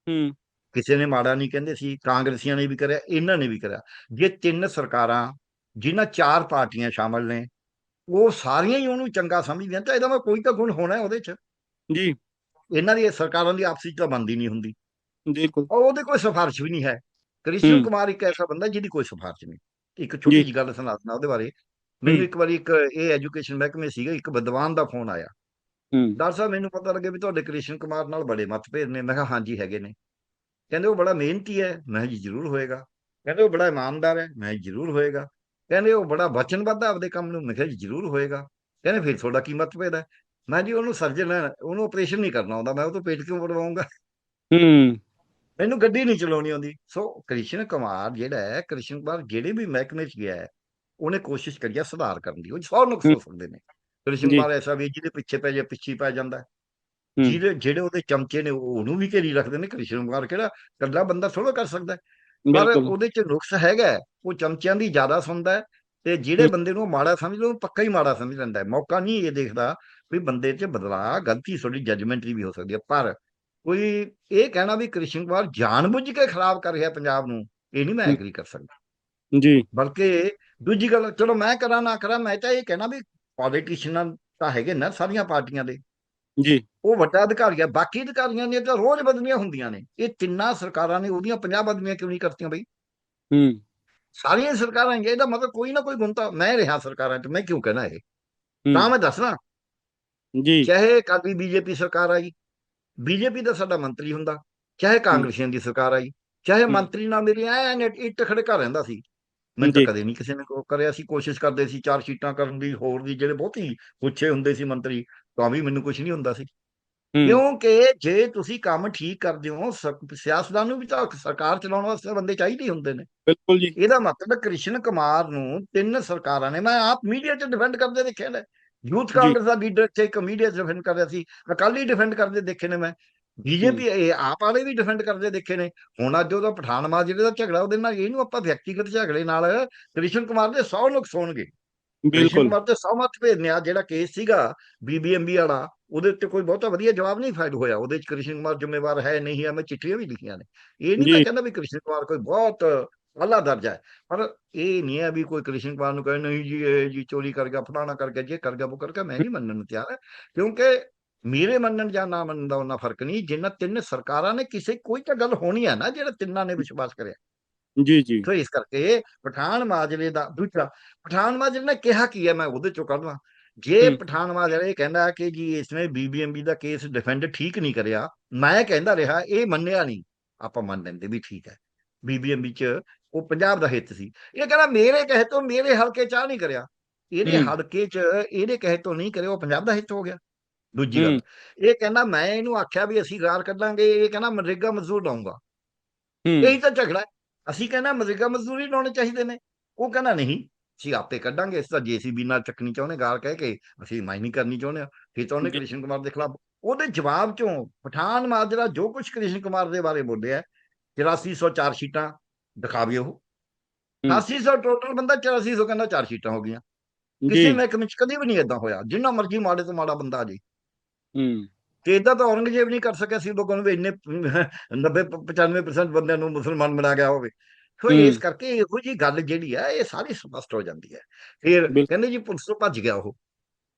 ਹੂੰ। ਕਿਸੇ ਨੇ ਮਾੜਾ ਨਹੀਂ ਕਹਿੰਦੇ ਸੀ ਕਾਂਗਰਸੀਆਂ ਨੇ ਵੀ ਕਰਿਆ ਇਹਨਾਂ ਨੇ ਵੀ ਕਰਿਆ। ਜੇ ਤਿੰਨ ਸਰਕਾਰਾਂ ਜਿਨ੍ਹਾਂ ਚਾਰ ਪਾਰਟੀਆਂ ਸ਼ਾਮਲ ਨੇ ਉਹ ਸਾਰੀਆਂ ਹੀ ਉਹਨੂੰ ਚੰਗਾ ਸਮਝਦੀਆਂ ਤਾਂ ਇਹਦਾ ਮੈਂ ਕੋਈ ਤਾਂ ਗੁਣ ਹੋਣਾ ਉਹਦੇ 'ਚ। ਜੀ। ਇਹਨਾਂ ਦੀ ਸਰਕਾਰਾਂ ਦੀ ਆਪਸੀ ਤਾਂ ਬਣਦੀ ਨਹੀਂ ਹੁੰਦੀ। ਬਿਲਕੁਲ। ਉਹਦੇ ਕੋਈ ਸਿਫਾਰਿਸ਼ ਵੀ ਨਹੀਂ ਹੈ। ਕ੍ਰਿਸ਼ਨ। ਕੁਮਾਰ ਇੱਕ ਐਸਾ ਬੰਦਾ ਜਿਹਦੀ ਕੋਈ ਸਿਫਾਰਿਸ਼ ਨਹੀਂ। ਇੱਕ ਛੋਟੀ ਜੀ। ਜਿਹੀ ਗੱਲ ਸੁਣਾ ਦਿੰਦਾ ਉਹਦੇ ਬਾਰੇ। ਮੈਨੂੰ। ਇੱਕ ਵਾਰੀ ਇੱਕ ਇਹ ਐਜੂਕੇਸ਼ਨ ਮਹਿਕਮੇ ਸੀਗਾ ਇੱਕ ਵਿਦਵਾਨ ਦਾ ਫੋਨ ਆਇਆ। ਡਾਕਟਰ ਸਾਹਿਬ ਮੈਨੂੰ ਪਤਾ ਲੱਗੇ ਵੀ ਤੁਹਾਡੇ ਕ੍ਰਿਸ਼ਨ ਕੁਮਾਰ ਨਾਲ ਬੜੇ ਮਤਭੇਦ ਨੇ। ਮੈਂ ਕਿਹਾ ਹਾਂਜੀ ਹੈਗੇ ਨੇ। ਕਹਿੰਦੇ ਉਹ ਬੜਾ ਮਿਹਨਤੀ ਹੈ। ਮੈਂ ਜੀ ਜ਼ਰੂਰ ਹੋਏਗਾ। ਕਹਿੰਦੇ ਉਹ ਬੜਾ ਇਮਾਨਦਾਰ ਹੈ। ਮੈਂ ਜ਼ਰੂਰ ਹੋਏਗਾ। ਕਹਿੰਦੇ ਉਹ ਬੜਾ ਵਚਨਬੱਧ ਹੈ ਆਪਦੇ ਕੰਮ ਨੂੰ। ਮੈਂ ਕਿਹਾ ਜੀ ਜ਼ਰੂਰ ਹੋਏਗਾ। ਕਹਿੰਦੇ ਫਿਰ ਤੁਹਾਡਾ ਕੀ ਮਤਭੇਦ ਹੈ? ਮੈਂ ਜੀ ਉਹਨੂੰ ਸਰਜਨ ਉਹਨੂੰ ਆਪਰੇਸ਼ਨ ਨਹੀਂ ਕਰਨਾ ਆਉਂਦਾ। ਮੈਂ ਉਹ ਤੋਂ ਪੇਟ ਕਿਉਂ ਵੜਵਾਉਂਗਾ ਹੂੰ। ਮੈਨੂੰ ਗੱਡੀ ਨਹੀਂ ਚਲਾਉਣੀ ਆਉਂਦੀ ਸੋ ਕ੍ਰਿਸ਼ਨ ਕੁਮਾਰ ਜਿਹੜਾ ਹੈ ਕ੍ਰਿਸ਼ਨ ਕੁਮਾਰ ਜਿਹੜੇ ਵੀ ਮਹਿਕਮੇ 'ਚ ਗਿਆ ਹੈ ਉਹਨੇ ਕੋਸ਼ਿਸ਼ ਕਰੀ ਹੈ ਸੁਧਾਰ ਕਰਨ ਦੀ ਉਹ ਸੌ ਨੁਕਸ ਹੋ ਸਕਦੇ ਨੇ ਕ੍ਰਿਸ਼ਨ। ਕੁਮਾਰ ਐਸਾ ਵੀ ਜਿਹਦੇ ਪਿੱਛੇ ਪੈ ਜਾ ਪਿੱਛੇ ਪੈ ਜਾਂਦਾ। ਜਿਹਦੇ ਜਿਹੜੇ ਉਹਦੇ ਚਮਚੇ ਨੇ ਉਹ- ਉਹਨੂੰ ਵੀ ਘੇਰੀ ਰੱਖਦੇ ਨੇ ਕ੍ਰਿਸ਼ਨ ਕੁਮਾਰ ਕਿਹੜਾ ਇਕੱਲਾ ਬੰਦਾ ਥੋੜਾ ਕਰ ਸਕਦਾ। ਪਰ ਉਹਦੇ 'ਚ ਨੁਕਸ ਹੈਗਾ ਉਹ ਚਮਚਿਆਂ ਦੀ ਜ਼ਿਆਦਾ ਸੁਣਦਾ ਹੈ ਤੇ ਜਿਹੜੇ। ਬੰਦੇ ਨੂੰ ਮਾੜਾ ਸਮਝਦਾ ਉਹ ਪੱਕਾ ਹੀ ਮਾੜਾ ਸਮਝ ਲੈਂਦਾ ਹੈ ਮੌਕਾ ਨਹੀਂ ਇਹ ਦੇਖਦਾ ਵੀ ਬੰਦੇ 'ਚ ਬਦਲਾਅ ਗਲਤੀ ਥੋੜੀ ਜੱਜਮੈਂਟ ਵੀ ਹੋ ਸਕਦੀ ਹੈ ਪਰ ਕੋਈ ਇਹ ਕਹਿਣਾ ਵੀ ਕ੍ਰਿਸ਼ਨ ਕੁਮਾਰ ਜਾਣਬੁੱਝ ਕੇ ਖਰਾਬ ਕਰ ਰਿਹਾ ਪੰਜਾਬ ਨੂੰ ਇਹ ਨਹੀਂ ਮੈਂ। ਐਗਰੀ ਕਰ ਸਕਦਾ। ਜੀ। ਬਲਕਿ ਦੂਜੀ ਗੱਲ ਚਲੋ ਮੈਂ ਕਰਾਂ ਨਾ ਕਰਾਂ ਮੈਂ ਤਾਂ ਇਹ ਕਹਿਣਾ ਵੀ ਪੋਲੀਟੀਸ਼ੀਅਨਾਂ ਤਾਂ ਹੈਗੇ ਨਾ ਸਾਰੀਆਂ ਪਾਰਟੀਆਂ ਦੇ। ਜੀ। ਉਹ ਵੱਡਾ ਅਧਿਕਾਰੀ ਹੈ ਬਾਕੀ ਅਧਿਕਾਰੀਆਂ ਦੀਆਂ ਤਾਂ ਰੋਜ਼ ਬਦਲੀਆਂ ਹੁੰਦੀਆਂ ਨੇ। ਇਹ ਤਿੰਨਾਂ ਸਰਕਾਰਾਂ ਨੇ ਉਹਦੀਆਂ 50 ਬਦਲੀਆਂ ਕਿਉਂ ਨਹੀਂ ਕਰਤੀਆਂ ਬਈ? ਹੂੰ। ਸਾਰੀਆਂ ਸਰਕਾਰਾਂ ਇਹਦਾ ਮਤਲਬ ਕੋਈ ਨਾ ਕੋਈ ਗੁਣ ਤਾਂ ਮੈਂ ਰਿਹਾ ਸਰਕਾਰਾਂ 'ਚ ਮੈਂ ਕਿਉਂ ਕਹਿਣਾ ਇਹ। ਤਾਂ ਮੈਂ ਦੱਸਣਾ ਜੀ। ਚਾਹੇ ਕਾਦੀ ਬੀਜੇਪੀ ਸਰਕਾਰ ਆਈ ਬੀਜੇਪੀ ਦਾ ਸਾਡਾ ਮੰਤਰੀ ਹੁੰਦਾ ਚਾਹੇ ਕਾਂਗਰਸੀਆਂ ਦੀ ਸਰਕਾਰ ਆਈ ਚਾਹੇ। ਮੰਤਰੀ ਨਾਲ ਮੇਰੀ ਐ ਇੱਟ ਖੜਕਾ ਰਹਿੰਦਾ ਸੀ। ਮੈਨੂੰ ਤਾਂ। ਕਦੇ ਨਹੀਂ ਕਿਸੇ ਨੇ ਕੋ- ਕਰਿਆ ਸੀ ਕੋਸ਼ਿਸ਼ ਕਰਦੇ ਸੀ ਚਾਰ ਸ਼ੀਟਾਂ ਕਰਨ ਦੀ ਹੋਰ ਦੀ ਜਿਹੜੇ ਬਹੁਤ ਹੀ ਪੁੱਛੇ ਹੁੰਦੇ ਸੀ ਮੰਤਰੀ ਤਾਂ ਵੀ ਮੈਨੂੰ ਕੁਝ ਨਹੀਂ ਹੁੰਦਾ ਸੀ। ਕਿਉਂਕਿ ਜੇ ਤੁਸੀਂ ਕੰਮ ਠੀਕ ਕਰਦੇ ਹੋ ਸਿਆਸਤਦਾਨ ਨੂੰ ਵੀ ਤਾਂ ਸਰਕਾਰ ਚਲਾਉਣ ਵਾਸਤੇ ਬੰਦੇ ਚਾਹੀਦੇ ਹੁੰਦੇ ਨੇ। ਬਿਲਕੁਲ ਜੀ। ਇਹਦਾ ਮਤਲਬ ਕ੍ਰਿਸ਼ਨ ਕੁਮਾਰ ਨੂੰ ਤਿੰਨ ਸਰਕਾਰਾਂ ਨੇ ਮੈਂ ਆਪ ਮੀਡੀਆ 'ਚ ਡਿਫੈਂਡ ਕਰਦੇ ਦੇਖੇ ਨੇ। ਯੂਥ ਕਾਂਗਰਸ ਦਾ ਲੀਡਰ ਇੱਥੇ ਇੱਕ ਮੀਡੀਆ 'ਚ ਡਿਫੈਂਡ ਕਰ ਰਿਹਾ ਸੀ। ਅਕਾਲੀ ਡਿਫੈਂਡ ਕਰਦੇ ਦੇਖੇ ਨੇ ਮੈਂ। ਬੀਜੇਪੀ ਇਹ ਆਪ ਵਾਲੇ ਵੀ ਡਿਫੈਂਡ ਕਰਦੇ ਦੇਖੇ ਨੇ। ਹੁਣ ਅੱਜ ਉਹਦਾ ਪਠਾਨ ਮਾਜਰੇ ਦਾ ਝਗੜਾ ਉਹਦੇ ਨਾਲ ਇਹਨੂੰ ਆਪਾਂ ਵਿਅਕਤੀਗਤ ਝਗੜੇ ਨਾਲ ਕ੍ਰਿਸ਼ਨ ਕੁਮਾਰ ਦੇ 100 ਨੁਕਸ ਹੋਣਗੇ ਕ੍ਰਿਸ਼ਨ ਬਿਲਕੁਲ। ਕੁਮਾਰ ਤੇ 100 ਮਤਭੇਦ ਨੇ ਆ ਜਿਹੜਾ ਕੇਸ ਸੀਗਾ ਬੀਬੀਐਮਬੀ ਵਾਲਾ ਉਹਦੇ ਉੱਤੇ ਕੋਈ ਬਹੁਤਾ ਵਧੀਆ ਜਵਾਬ ਨਹੀਂ ਫਾਈਲ ਹੋਇਆ। ਉਹਦੇ ਚ ਕ੍ਰਿਸ਼ਨ ਕੁਮਾਰ ਜ਼ਿੰਮੇਵਾਰ ਹੈ ਨਹੀਂ ਹੈ ਮੈਂ ਚਿੱਠੀਆਂ ਵੀ ਲਿਖੀਆਂ ਨੇ। ਇਹ ਨਹੀਂ ਮੈਂ। ਕਹਿੰਦਾ ਵੀ ਕ੍ਰਿਸ਼ਨ ਕੁਮਾਰ ਕੋਈ ਬਹੁਤ ਆਲਾ ਦਰਜਾ ਹੈ। ਪਰ ਇਹ ਨਹੀਂ ਹੈ ਵੀ ਕੋਈ ਕ੍ਰਿਸ਼ਨ ਕੁਮਾਰ ਨੂੰ ਕਹੇ ਨਹੀਂ ਜੀ ਇਹ ਜੀ ਚੋਰੀ ਕਰ ਗਿਆ ਫਲਾਣਾ ਕਰ ਗਿਆ ਜੇ ਕਰ ਗਿਆ ਉਹ ਕਰ ਗਿਆ। ਮੈਂ ਨਹੀਂ ਮੰਨਣ ਨੂੰ ਤਿਆਰ ਕਿਉਂਕਿ ਮੇਰੇ ਮੰਨਣ ਜਾਂ ਨਾ ਮੰਨਣ ਦਾ ਉਹਨਾਂ ਫ਼ਰਕ ਨਹੀਂ। ਜਿੰਨਾ ਤਿੰਨ ਸਰਕਾਰਾਂ ਨੇ ਕਿਸੇ ਕੋਈ ਤਾਂ ਗੱਲ ਹੋਣੀ ਹੈ ਨਾ ਜਿਹੜਾ ਤਿੰਨਾਂ ਨੇ ਵਿਸ਼ਵਾਸ ਕਰਿਆ। ਜੀ ਜੀ। ਸੋ ਇਸ ਕਰਕੇ ਪਠਾਨ ਮਾਜਰੇ ਦਾ ਦੂਜਾ ਪਠਾਨ ਮਾਜਰੇ ਨੇ ਕਿਹਾ ਕੀ ਹੈ? ਮੈਂ ਉਹਦੇ ਚੋਂ ਕੱਢਵਾ ਜੇ। ਪਠਾਨ ਮਾਜਰਾ ਇਹ ਕਹਿੰਦਾ ਕਿ ਜੀ ਇਸਨੇ ਬੀਬੀਐਮਬੀ ਦਾ ਕੇਸ ਡਿਫੈਂਡ ਠੀਕ ਨਹੀਂ ਕਰਿਆ। ਮੈਂ ਕਹਿੰਦਾ ਰਿਹਾ ਇਹ ਮੰਨਿਆ ਨਹੀਂ। ਆਪਾਂ ਮੰਨ ਲੈਂਦੇ ਵੀ ਠੀਕ ਹੈ। ਬੀਬੀਐਮਬੀ ਚ ਉਹ ਪੰਜਾਬ ਦਾ ਹਿੱਤ ਸੀ। ਇਹ ਕਹਿੰਦਾ ਮੇਰੇ ਕਹੇ ਤੋਂ ਮੇਰੇ ਹਲਕੇ ਚ ਆ ਨਹੀਂ ਕਰਿਆ। ਇਹਦੇ। ਹਲਕੇ ਚ ਇਹਦੇ ਕਹੇ ਤੋਂ ਨਹੀਂ ਕਰਿਆ ਉਹ ਪੰਜਾਬ ਦਾ ਹਿੱਤ ਹੋ ਗਿਆ। ਦੂਜੀ ਗੱਲ। ਇਹ ਕਹਿੰਦਾ ਮੈਂ ਇਹਨੂੰ ਆਖਿਆ ਵੀ ਅਸੀਂ ਗਾਰ ਕੱਢਾਂਗੇ ਇਹ ਕਹਿੰਦਾ ਮਨਰੇਗਾ ਮਜ਼ਦੂਰ ਲਾਉਂਗਾ ਇਹੀ ਤਾਂ ਝਗੜਾ ਹੈ। ਅਸੀਂ ਕਹਿੰਦਾ ਮਜ਼ਦੂਰ ਮਜ਼ਦੂਰੀ ਲਾਉਣੇ ਚਾਹੀਦੇ ਨੇ। ਉਹ ਕਹਿੰਦਾ ਨਹੀਂ ਅਸੀਂ ਆਪੇ ਕੱਢਾਂਗੇ ਇਸ ਤਾਂ ਜੀਸੀਬੀ ਨਾਲ ਚੱਕਣੀ ਚਾਹੁੰਦੇ ਗਾਲ ਕਹਿ ਕੇ ਅਸੀਂ ਮਾਈਨਿੰਗ ਕਰਨੀ ਚਾਹੁੰਦੇ ਆ ਫਿਰ ਤਾਂ ਉਹਨੇ। ਕ੍ਰਿਸ਼ਨ ਕੁਮਾਰ ਦੇ ਖਿਲਾਫ ਉਹਦੇ ਜਵਾਬ ਚੋਂ ਪਠਾਨ ਮਾਜਰਾ ਜੋ ਕੁਝ ਕ੍ਰਿਸ਼ਨ ਕੁਮਾਰ ਦੇ ਬਾਰੇ ਬੋਲਿਆ 8404 ਸ਼ੀਟਾਂ ਦਿਖਾਵੇ ਉਹ। 8800 ਟੋਟਲ ਬੰਦਾ 8400 ਕਹਿੰਦਾ ਚਾਰ ਸ਼ੀਟਾਂ ਹੋ ਗਈਆਂ। ਕਿਸੇ ਮਹਿਕਮੇ ਚ ਕਦੇ ਵੀ ਨਹੀਂ ਇਦਾਂ ਹੋਇਆ। ਜਿੰਨਾ ਮਰਜ਼ੀ ਮਾੜੇ ਤੋਂ ਮਾੜਾ ਬੰਦਾ ਆ ਜੇ। ਹੂੰ। ਤੇ ਇਦਾਂ ਤਾਂ ਔਰੰਗਜ਼ੇਬ ਨਹੀਂ ਕਰ ਸਕਿਆ ਸੀ ਲੋਕਾਂ ਨੂੰ ਵੀ ਇੰਨੇ 90 95% ਬੰਦਿਆਂ ਨੂੰ ਮੁਸਲਮਾਨ ਬਣਾ ਗਿਆ ਹੋਵੇ। ਸੋ ਇਸ ਕਰਕੇ ਇਹੋ ਜੀ ਗੱਲ ਜਿਹੜੀ ਆ ਇਹ ਸਾਰੀ ਸਪਸ਼ਟ ਹੋ ਜਾਂਦੀ ਹੈ। ਫਿਰ ਕਹਿੰਦੇ ਜੀ ਪੁਲਿਸ ਤੋਂ ਭੱਜ ਗਿਆ ਉਹ।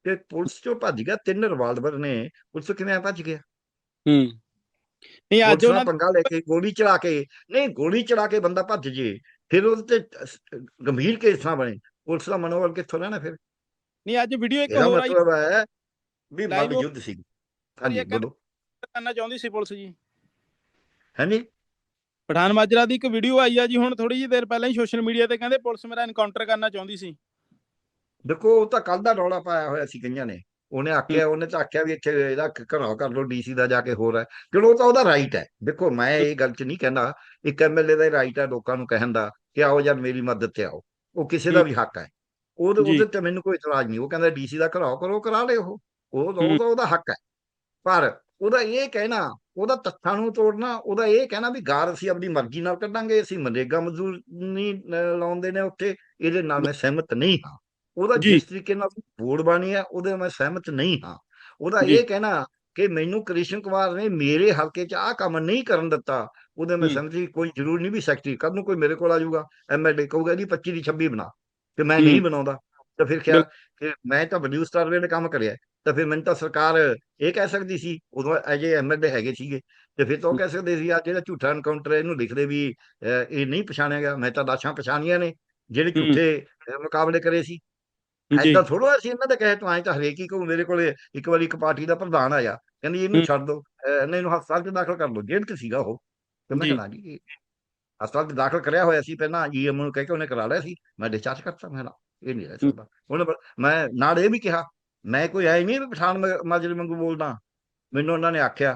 ਤੇ ਪੁਲਿਸ ਚੋਂ ਭੱਜ ਗਿਆ। ਤਿੰਨ ਰਿਵਾਲਵਰ ਨੇ। ਪੁਲਿਸ ਤੋਂ ਕਿਵੇਂ ਭੱਜ ਗਿਆ। ਹੂੰ। ਨਹੀਂ ਅੱਜ ਉਹਨਾਂ ਪੰਗਾ ਲੈ ਕੇ ਗੋਲੀ ਚਲਾ ਕੇ। ਨਹੀਂ ਗੋਲੀ ਚਲਾ ਕੇ ਬੰਦਾ ਭੱਜ ਜੇ। ਫਿਰ ਉਹਦੇ ਤੇ ਗੰਭੀਰ ਕੇਸ ਨਾ ਬਣੇ। ਪੁਲਿਸ ਦਾ ਮਨੋਬਲ ਕਿੱਥੋਂ ਰਹਿਣਾ ਫਿਰ? ਨਹੀਂ ਅੱਜ ਵੀਡੀਓ ਇੱਕ ਹੋਰ ਆਈ। ਮਤਲਬ ਹੈ ਵੀ ਉਹ- ਯੁੱਧ ਸੀ। ਹਾਂਜੀ ਬੋਲੋ। ਕਰਨਾ ਚਾਹੁੰਦੀ ਸੀ ਪੁਲਿਸ ਜੀ। ਹਾਂਜੀ? ਪਠਾਨ ਮਾਜਰਾ ਦੀ ਇੱਕ ਵੀਡੀਓ ਆਈ ਆ ਜੀ ਹੁਣ ਥੋੜੀ ਜਿਹੀ ਦੇਰ ਪਹਿਲਾਂ ਹੀ ਸੋਸ਼ਲ ਮੀਡੀਆ ਤੇ ਕਹਿੰਦੇ ਪੁਲਿਸ ਮੇਰਾ ਐਨਕਾਊਂਟਰ ਕਰਨਾ ਚਾਹੁੰਦੀ ਸੀ। ਦੇਖੋ ਉਹ ਤਾਂ ਕੱਲ ਦਾ ਰੌਲਾ ਪਾਇਆ ਹੋਇਆ ਸੀ ਕਈਆਂ ਨੇ। ਉਹਨੇ ਆਖਿਆ ਉਹਨੇ ਤਾਂ ਆਖਿਆ ਵੀ ਇੱਥੇ ਇਹਦਾ ਘਰੋਂ ਕਰ ਲਓ ਡੀਸੀ ਦਾ ਜਾ ਕੇ ਹੋਰ ਹੈ। ਚਲੋ ਉਹ ਤਾਂ ਉਹਦਾ ਰਾਈਟ ਹੈ। ਦੇਖੋ ਮੈਂ ਇਹ ਗੱਲ 'ਚ ਨਹੀਂ ਕਹਿੰਦਾ ਇੱਕ ਐਮਐਲਏ ਦਾ ਰਾਈਟ ਹੈ ਲੋਕਾਂ ਨੂੰ ਕਹਿਣ ਦਾ ਕਿ ਆਓ ਯਾਰ ਮੇਰੀ ਮਦਦ ਤੇ ਆਓ। ਉਹ ਕਿਸੇ ਦਾ। ਵੀ ਹੱਕ ਹੈ। ਉਹਦੇ। ਉਹਦੇ ਤੇ ਮੈਨੂੰ ਕੋਈ ਇਤਰਾਜ਼ ਨਹੀਂ। ਉਹ ਕਹਿੰਦਾ ਡੀਸੀ ਦਾ ਘਰਾਓ ਕਰੋ ਕਰਾ ਲੇ ਉਹ। ਉਹ। ਤਾਂ ਉਹਦਾ ਹੱਕ ਹੈ। ਪਰ ਉਹਦਾ ਇਹ ਕਹਿਣਾ ਉਹਦਾ ਤੱਥਾਂ ਨੂੰ ਤੋੜਨਾ ਉਹਦਾ ਇਹ ਕਹਿਣਾ ਵੀ ਗਾਰ ਅਸੀਂ ਆਪਣੀ ਮਰਜ਼ੀ ਨਾਲ ਕੱਢਾਂਗੇ ਅਸੀਂ ਮਨਰੇਗਾ ਮਜ਼ਦੂਰ ਨਹੀਂ ਲਾਉਂਦੇ ਨੇ ਉੱਥੇ ਇਹਦੇ ਨਾਲ ਮੈਂ ਸਹਿਮਤ ਨਹੀਂ ਹਾਂ। ਉਹਦਾ। ਜਿਸ ਤਰੀਕੇ ਨਾਲ ਬੋਰਡ ਬਣੀ ਹੈ ਉਹਦੇ ਮੈਂ ਸਹਿਮਤ ਨਹੀਂ ਹਾਂ ਉਹਦਾ। ਇਹ ਕਹਿਣਾ ਕਿ ਮੈਨੂੰ ਕ੍ਰਿਸ਼ਨ ਕੁਮਾਰ ਨੇ ਮੇਰੇ ਹਲਕੇ 'ਚ ਆਹ ਕੰਮ ਨਹੀਂ ਕਰਨ ਦਿੱਤਾ ਉਹਦੇ ਮੈਂ ਹੂੰ। ਸਹਿਮਤ ਸੀ ਕੋਈ ਜ਼ਰੂਰ ਨਹੀਂ ਵੀ ਸੈਕਟਰੀ ਕੱਲ ਨੂੰ ਕੋਈ ਮੇਰੇ ਕੋਲ ਆ ਜਾਊਗਾ ਐਮਐਲਏ ਕਹੂਗਾ ਜੀ 25 ਦੀ 26 ਬਣਾ ਤੇ ਮੈਂ। ਨਹੀਂ ਬਣਾਉਂਦਾ ਤਾਂ ਫਿਰ ਖਿਆਲ ਬਿਲ- ਫਿਰ ਮੈਂ ਤਾਂ ਬਲੂ ਸਟਾਰ ਵੇਲੇ ਕੰਮ ਕਰਿਆ ਤਾਂ ਫਿਰ ਮੈਨੂੰ ਤਾਂ ਸਰਕਾਰ ਇਹ ਕਹਿ ਸਕਦੀ ਸੀ ਉਦੋਂ ਅਜੇ ਐਮਐਲਏ ਹੈਗੇ ਸੀਗੇ ਤੇ ਫਿਰ ਤਾਂ ਉਹ ਕਹਿ ਸਕਦੇ ਸੀ ਆ ਜਿਹੜਾ ਝੂਠਾ ਐਨਕਾਊਂਟਰ ਹੈ ਇਹਨੂੰ ਲਿਖਦੇ ਵੀ ਇਹ ਨਹੀਂ ਪਛਾਣਿਆ ਗਿਆ ਮੈਂ ਤਾਂ ਲਾਸ਼ਾਂ ਪਛਾਣੀਆਂ ਨੇ ਜਿਹੜੇ। ਝੂਠੇ ਮੁਕਾਬਲੇ ਕਰੇ ਸੀ ਐਦਾਂ ਥੋੜਾ ਅਸੀਂ ਇਹਨਾਂ ਦੇ ਕਹੇ ਤੋਂ ਆਏ ਤਾਂ ਹਰੇਕ ਹੀ ਕਹੂ ਮੇਰੇ ਕੋਲੇ ਇੱਕ ਵਾਰੀ ਇੱਕ ਪਾਰਟੀ ਦਾ ਪ੍ਰਧਾਨ ਆਇਆ ਕਹਿੰਦੀ ਇਹਨੂੰ। ਛੱਡ ਦਿਓ ਅਹ, ਨਹੀਂ ਇਹਨੂੰ ਹਸਪਤਾਲ 'ਚ ਦਾਖਲ ਕਰ ਲਓ ਜੇਲ੍ਹ 'ਚ ਸੀਗਾ ਉਹ ਤੇ ਮੈਂ ਜੀ। ਕਹਿੰਦਾ ਜੀ ਹਸਪਤਾਲ 'ਚ ਦਾਖਲ ਕਰਿਆ ਹੋਇਆ ਸੀ ਪਹਿਲਾਂ ਈਐਮ ਨੂੰ ਕਹਿ ਕੇ ਉਹਨੇ ਕਰਾ ਲਿਆ ਸੀ ਮੈਂ ਡਿਸਚਾਰਜ ਕਰਤਾ ਮੈਂ ਨਾ ਇਹ ਨਹੀਂ ਰਹਿ। ਸਕਦਾ ਉਹਨੇ ਮੈਂ ਨਾਲ ਇਹ ਵੀ ਕਿਹਾ ਮੈਂ ਕੋਈ ਐ ਨਹੀਂ ਵੀ ਪਠਾਨ ਮਾਜਰੇ ਵਾਂਗੂ ਬੋਲਦਾ ਮੈਨੂੰ ਉਹਨਾਂ ਨੇ ਆਖਿਆ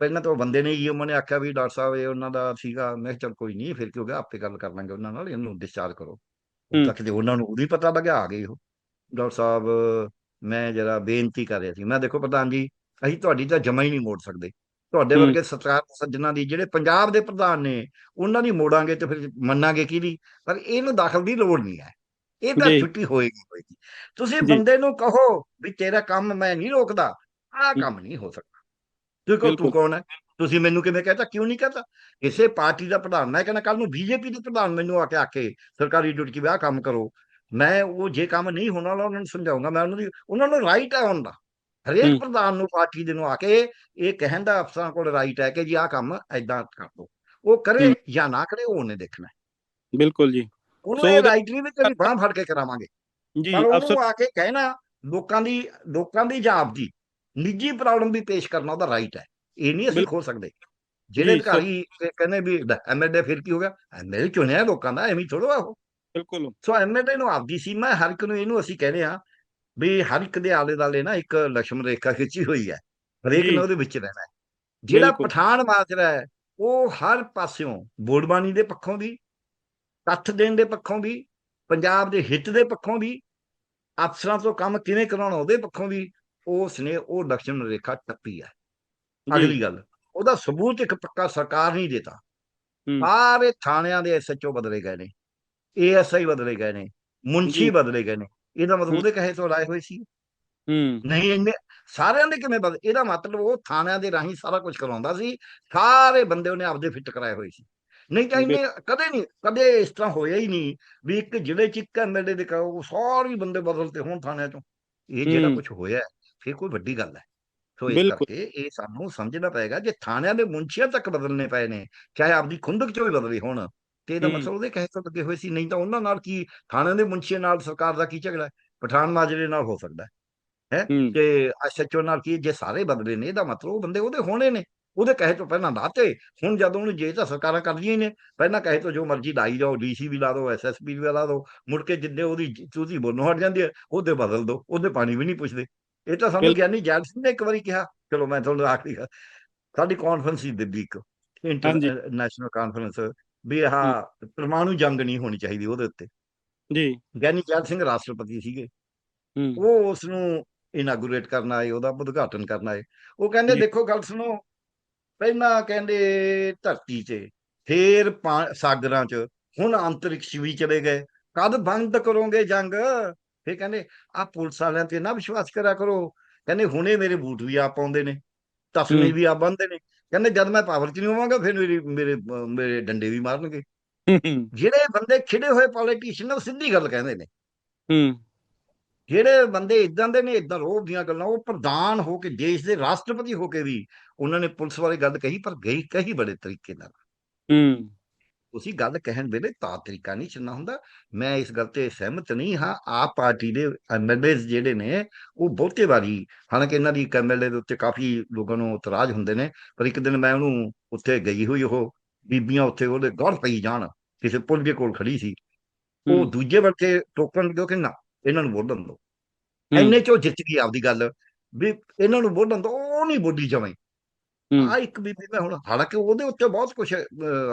ਪਹਿਲਾਂ ਤਾਂ ਉਹ ਬੰਦੇ ਨੇ ਈਐਮ ਨੇ ਆਖਿਆ ਵੀ ਡਾਕਟਰ ਸਾਹਿਬ ਇਹ ਉਹਨਾਂ ਦਾ ਸੀਗਾ ਮੈਂ ਕਿਹਾ ਚੱਲ ਕੋਈ ਨਹੀਂ ਫਿਰ ਕੀ ਹੋ ਗਿਆ ਆਪੇ ਗੱਲ ਕਰ ਲਾਂਗੇ ਉਹਨਾਂ ਨਾਲ ਇਹਨੂੰ ਡਿਸਚਾਰਜ ਕਰੋ ਤੱਕ ਤੇ ਉਹਨਾਂ ਨੂੰ ਉਹਦੀ ਪਤਾ ਲੱਗਿਆ ਆ ਗਏ ਉਹ ਡਾਕਟਰ ਸਾਹਿਬ ਮੈਂ ਜਰਾ ਬੇਨਤੀ ਕਰ ਰਿਹਾ ਸੀ ਮੈਂ ਦੇਖੋ ਪ੍ਰਧਾਨ ਜੀ ਅਸੀਂ ਤੁਹਾਡੀ ਤਾਂ ਜਮਾ ਹੀ ਨਹੀਂ ਮੋੜ ਸਕਦੇ ਤੁਹਾਡੇ। ਵਰਗੇ ਸਤਿਕਾਰ ਸੱਜਣਾ ਦੀ ਜਿਹੜੇ ਪੰਜਾਬ ਦੇ ਪ੍ਰਧਾਨ ਨੇ ਉਹਨਾਂ ਦੀ ਮੋੜਾਂਗੇ ਤੇ ਫਿਰ ਮੰਨਾਂਗੇ ਕਿਹਦੀ ਪਰ ਇਹਨੂੰ ਦਾਖਲ ਦੀ ਲੋੜ ਨਹੀਂ ਹੈ ਇਹ ਤਾਂ। ਛੁੱਟੀ ਹੋਏਗੀ ਹੋਏਗੀ ਤੁਸੀਂ। ਬੰਦੇ ਨੂੰ ਕਹੋ ਵੀ ਤੇਰਾ ਕੰਮ ਮੈਂ ਨਹੀਂ ਰੋਕਦਾ ਆਹ। ਕੰਮ ਨਹੀਂ ਹੋ ਸਕਦਾ ਦੇਖੋ ਤੂੰ। ਕੌਣ ਹੈ ਤੁਸੀਂ ਮੈਨੂੰ ਕਿਵੇਂ ਕਹਤਾ? ਕਿਉਂ ਨਹੀਂ ਕਹਤਾ? ਕਿਸੇ ਪਾਰਟੀ ਦਾ ਪ੍ਰਧਾਨ ਮੈਂ ਕਹਿੰਦਾ ਕੱਲ ਨੂੰ ਬੀਜੇਪੀ ਦੇ ਪ੍ਰਧਾਨ ਮੈਨੂੰ ਆ ਕੇ ਆਕੇ ਸਰਕਾਰੀ ਡਿਊਟੀ 'ਚ ਵੀ ਆਹ ਕੰਮ ਕਰੋ। ਮੈਂ ਉਹ ਜੇ ਕੰਮ ਨਹੀਂ ਹੋਣਾ ਵਾਲਾ ਉਹਨਾਂ ਨੂੰ ਸਮਝਾਉਂਗਾ। ਮੈਂ ਉਹਨਾਂ ਦੀ ਉਹਨਾਂ ਨੂੰ ਰਾਈਟ ਹੈ ਉਹਨਾਂ ਦਾ। ਹਰੇਕ। ਪ੍ਰਧਾਨ ਨੂੰ ਪਾਰਟੀ ਦੇ ਨੂੰ ਆ ਕੇ ਇਹ ਕਹਿਣ ਦਾ ਅਫਸਰਾਂ ਕੋਲ ਰਾਈਟ ਹੈ ਕਿ ਜੀ ਆਹ ਕੰਮ ਐਦਾਂ ਕਰ ਦੋ। ਉਹ ਕਰੇ। ਜਾਂ ਨਾ ਕਰੇ ਉਹ ਉਹਨੇ ਦੇਖਣਾ। ਬਿਲਕੁਲ ਜੀ। ਉਹਨੂੰ ਉਹਦੇ- ਰਾਈਟ ਨਹੀਂ ਵੀ ਤੇਰੀ ਬਾਂਹ ਫੜ ਕੇ ਕਰਾਵਾਂਗੇ। ਜੀ ਅਫਸਰ ਆ ਕੇ ਕਹਿਣਾ ਲੋਕਾਂ ਦੀ ਲੋਕਾਂ ਦੀ ਜਾਂ ਆਪਦੀ ਨਿੱਜੀ ਪ੍ਰੋਬਲਮ ਵੀ ਪੇਸ਼ ਕਰਨਾ ਉਹਦਾ ਰਾਈਟ ਹੈ। ਇਹ ਨਹੀਂ ਅਸੀਂ ਖੋ ਸਕਦੇ। ਜਿਹੜੇ ਅਧਿਕਾਰੀ ਕਹਿੰਦੇ ਵੀ ਐਮਐਲਏ ਫਿਰ ਕੀ ਹੋ ਗਿਆ? ਐਮਐਲਏ ਚੁਣਿਆ ਲੋਕਾਂ ਦਾ? ਐਵੇਂ ਥੋੜੋ ਆ ਉਹ। ਬਿਲਕੁਲ। ਸੋ ਐਮਐਲਏ ਨੂੰ ਆਪਦੀ ਸੀਮਾ ਹਰ ਇੱਕ ਨੂੰ ਇਹਨੂੰ ਅਸੀਂ ਕਹਿੰਦੇ ਆ ਵੀ ਹਰ ਇੱਕ ਦੇ ਆਲੇ ਦਾਲੇ ਨਾ ਇੱਕ ਲక్ష్ਮਣ ਰੇਖਾ ਖਿੱਚੀ ਹੋਈ ਹੈ। ਹਰੇਕ ਨੇ ਉਹਦੇ ਵਿੱਚ ਰਹਿਣਾ ਜਿਹੜਾ ਪਠਾਨ ਮਾਜਰਾ ਹੈ ਉਹ ਹਰ ਪਾਸਿਓਂ ਬੋਰਡਬਾਨੀ ਦੇ ਪੱਖੋਂ ਵੀ ਤੱਥ ਦੇਣ ਦੇ ਪੱਖੋਂ ਵੀ ਪੰਜਾਬ ਦੇ ਹਿੱਤ ਦੇ ਪੱਖੋਂ ਵੀ ਅਫਸਰਾਂ ਤੋਂ ਕੰਮ ਕਿਵੇਂ ਕਰਾਉਣਾ ਉਹਦੇ ਪੱਖੋਂ ਵੀ ਉਸ ਨੇ ਉਹ ਲਕਸ਼ਮਣ ਰੇਖਾ ਟੱਪੀ ਹੈ। ਅਗਲੀ ਗੱਲ ਉਹਦਾ ਸਬੂਤ ਇੱਕ ਪੱਕਾ ਸਰਕਾਰ ਨਹੀਂ ਦੇਤਾ। ਸਾਰੇ ਥਾਣਿਆਂ ਦੇ ਐਸਐਚਓ ਬਦਲੇ ਗਏ ਨੇ ਏਐਸਆਈ ਬਦਲੇ ਗਏ ਨੇ ਮੁੰਸ਼ੀ। ਬਦਲੇ ਗਏ ਨੇ ਇਹਦਾ ਮਤਲਬ। ਉਹਦੇ ਕਹੇ ਤੋਂ ਲਾਏ ਹੋਏ ਸੀ ਹੂੰ ਨਹੀਂ ਇੰਨੇ ਸਾਰਿਆਂ ਦੇ ਕਿਵੇਂ ਬਦਲ ਇਹਦਾ ਮਤਲਬ ਉਹ ਥਾਣਿਆਂ ਦੇ ਰਾਹੀਂ ਸਾਰਾ ਕੁਝ ਕਰਾਉਂਦਾ ਸੀ ਸਾਰੇ ਬੰਦੇ ਉਹਨੇ ਆਪਦੇ ਫਿੱਟ ਕਰਾਏ ਹੋਏ ਸੀ ਨਹੀਂ ਤਾਂ ਇਹਨੇ ਕਦੇ ਨਹੀਂ ਕਦੇ ਇਸ ਤਰ੍ਹਾਂ ਹੋਇਆ ਹੀ ਨਹੀਂ ਵੀ ਇੱਕ ਜ਼ਿਲ੍ਹੇ ਚ ਇੱਕ ਐਮਐਲਏ ਦੇ ਕਹੋ ਸਾਰੇ ਬੰਦੇ ਬਦਲਤੇ ਹੋਣ ਥਾਣਿਆਂ ਚੋਂ ਇਹ ਜਿਹੜਾ। ਕੁਝ ਹੋਇਆ ਫਿਰ ਕੋਈ ਵੱਡੀ ਗੱਲ ਹੈ ਸੋ ਇਸ। ਕਰਕੇ ਇਹ ਸਾਨੂੰ ਸਮਝਣਾ ਪਏਗਾ ਜੇ ਥਾਣਿਆਂ ਦੇ ਮੁੰਸ਼ੀਆਂ ਤੱਕ ਬਦਲਨੇ ਪਏ ਨੇ ਚਾਹੇ ਆਪਦੀ ਖੁੰਦਕ ਚੋਂ ਵੀ ਬਦਲੇ ਹੋਣ ਤੇ ਇਹਦਾ। ਮਤਲਬ ਉਹਦੇ ਕਹੇ ਤੋਂ ਲੱਗੇ ਹੋਏ ਸੀ ਨਹੀਂ ਤਾਂ ਉਹਨਾਂ ਨਾਲ ਕੀ ਥਾਣਿਆਂ ਦੇ ਮੁੰਸ਼ੀਆਂ ਨਾਲ ਸਰਕਾਰ ਦਾ ਕੀ ਝਗੜਾ? ਪਠਾਨ ਮਾਜਰੇ ਨਾਲ ਹੋ ਸਕਦਾ ਹੈ ਤੇ ਐਸਐਚਓ ਨਾਲ ਕੀ ਜੇ ਸਾਰੇ ਬਦਲੇ ਨੇ ਇਹਦਾ ਮਤਲਬ ਉਹ ਬੰਦੇ ਉਹਦੇ ਹੋਣੇ ਨੇ ਉਹਦੇ ਕਹੇ ਤੋਂ ਪਹਿਲਾਂ ਲਾਤੇ ਹੁਣ ਜਦੋਂ ਉਹਨੂੰ ਜੇ ਤਾਂ ਸਰਕਾਰਾਂ ਕਰਦੀਆਂ ਹੀ ਨੇ ਪਹਿਲਾਂ ਕਹੇ ਤੋਂ ਜੋ ਮਰਜ਼ੀ ਲਾਈ ਜਾਓ ਡੀਸੀ ਵੀ ਲਾ ਦਿਓ ਐਸਐਸਪੀ ਵੀ ਲਾ ਦਿਓ ਮੁੜ ਕੇ ਜਿੱਦੇ ਉਹਦੀ ਤੁਸੀਂ ਬੋਲਣੋਂ ਹਟ ਜਾਂਦੀ ਹੈ ਉਹਦੇ ਬਦਲ ਦਿਓ ਉਹਦੇ ਪਾਣੀ ਵੀ ਨਹੀਂ ਪੁੱਛਦੇ ਇਹ ਤਾਂ ਸਾਨੂੰ ਗਿਆਨੀ ਜੈਲ ਸਿੰਘ ਨੇ ਇੱਕ ਵਾਰੀ ਕਿਹਾ ਚਲੋ ਮੈਂ ਤੁਹਾਨੂੰ ਆਖਰੀ ਸਾਡੀ ਕਾਨਫਰੰਸ ਸੀ ਦਿੱਲੀ ਇੱਕ। ਇੰਟਰਨੈਸ਼ਨਲ ਕਾਨਫਰੰਸ ਵੀ ਆਹ ਪਰਮਾਣੂ ਜੰਗ ਨਹੀਂ ਹੋਣੀ ਚਾਹੀਦੀ ਉਹਦੇ ਉੱਤੇ। ਜੀ। ਗਿਆਨੀ ਜੈਲ ਸਿੰਘ ਰਾਸ਼ਟਰਪਤੀ ਸੀਗੇ। ਹੂੰ। ਉਹ ਉਸ ਨੂੰ ਇਨਾਗੂਰੇਟ ਕਰਨ ਆਏ ਉਹਦਾ ਉਦਘਾਟਨ ਕਰਨ ਆਏ। ਉਹ ਕਹਿੰਦੇ। ਦੇਖੋ ਗੱਲ ਸੁਣੋ ਪਹਿਲਾਂ ਕਹਿੰਦੇ ਧਰਤੀ 'ਚ ਫੇਰ ਸਾਗਰਾਂ 'ਚ ਹੁਣ ਅੰਤਰਿਕਸ਼ ਵੀ ਚਲੇ ਗਏ। ਕਦ ਬੰਦ ਕਰੋਗੇ ਜੰਗ? ਫੇਰ ਕਹਿੰਦੇ ਆ ਪੁਲਿਸ ਵਾਲਿਆਂ ਤੇ ਨਾ ਵਿਸ਼ਵਾਸ ਕਰਿਆ ਕਰੋ। ਕਹਿੰਦੇ ਹੁਣੇ ਮੇਰੇ ਬੂਟ ਵੀ ਆ ਪਾਉਂਦੇ ਨੇ ਤਸਮੀ ਹੂੰ। ਵੀ ਆ ਬੰਦੇ ਨੇ। ਕਹਿੰਦੇ ਜਦ ਮੈਂ ਪਾਵਰ 'ਚ ਨਹੀਂ ਹੋਵਾਂਗਾ ਫਿਰ ਮੇਰੀ ਮੇਰੇ ਮੇਰੇ ਡੰਡੇ ਵੀ ਮਾਰਨਗੇ। ਜਿਹੜੇ ਬੰਦੇ ਖਿੜੇ ਹੋਏ ਪੋਲੀਟੀਸ਼ੀਅਨ ਉਹ ਸਿੱਧੀ ਗੱਲ ਕਹਿੰਦੇ ਨੇ। ਹੂੰ। ਜਿਹੜੇ ਬੰਦੇ ਇਦਾਂ ਦੇ ਨੇ ਇਦਾਂ ਰੋਹ ਦੀਆਂ ਗੱਲਾਂ ਉਹ ਪ੍ਰਧਾਨ ਹੋ ਕੇ ਦੇਸ਼ ਦੇ ਰਾਸ਼ਟਰਪਤੀ ਹੋ ਕੇ ਵੀ ਉਹਨਾਂ ਨੇ ਪੁਲਿਸ ਬਾਰੇ ਗੱਲ ਕਹੀ ਪਰ ਗਈ ਕਹੀ ਬੜੇ ਤਰੀਕੇ ਨਾਲ। ਹੂੰ। ਤੁਸੀਂ ਗੱਲ ਕਹਿਣ ਵੇਲੇ ਤਾਂ ਤਰੀਕਾ ਨਹੀਂ ਚੰਨਾ ਹੁੰਦਾ। ਮੈਂ ਇਸ ਗੱਲ ਤੇ ਸਹਿਮਤ ਨਹੀਂ ਹਾਂ। ਆਪ ਪਾਰਟੀ ਦੇ ਐਮਐਲਏਜ਼ ਜਿਹੜੇ ਨੇ ਉਹ ਬਹੁਤੇ ਵਾਰੀ ਹਾਲਾਂਕਿ ਇਹਨਾਂ ਦੀ ਐਮਐਲਏ ਦੇ ਉੱਤੇ ਕਾਫੀ ਲੋਕਾਂ ਨੂੰ ਇਤਰਾਜ਼ ਹੁੰਦੇ ਨੇ ਪਰ ਇੱਕ ਦਿਨ ਮੈਂ ਉਹਨੂੰ ਉੱਥੇ ਗਈ ਹੋਈ ਉਹ ਬੀਬੀਆਂ ਉੱਥੇ ਉਹਦੇ ਗੌਰ ਪਈ ਜਾਣ ਕਿਸੇ ਪੁਲ ਦੇ ਕੋਲ ਖੜੀ ਸੀ। ਉਹ ਦੂਜੇ ਵਰਕੇ ਟੋਕਣ ਦਿਓ ਕਿ ਨਾ ਇਹਨਾਂ ਨੂੰ ਬੋਲਣ ਹੂੰ, ਇੰਨੇ ਚੋਂ ਜਿੱਤ ਗਈ ਆਪਦੀ ਗੱਲ ਵੀ ਇਹਨਾਂ ਨੂੰ ਬੋਲਣ ਦਿਓ ਉਹ ਨਹੀਂ ਬੋਲੀ ਜਵੇਂ। ਆ ਇੱਕ ਬੀਬੀ ਮੈਂ ਹੁਣ ਹਾਲਾਂਕਿ ਉਹਦੇ ਉੱਤੇ ਬਹੁਤ ਕੁਝ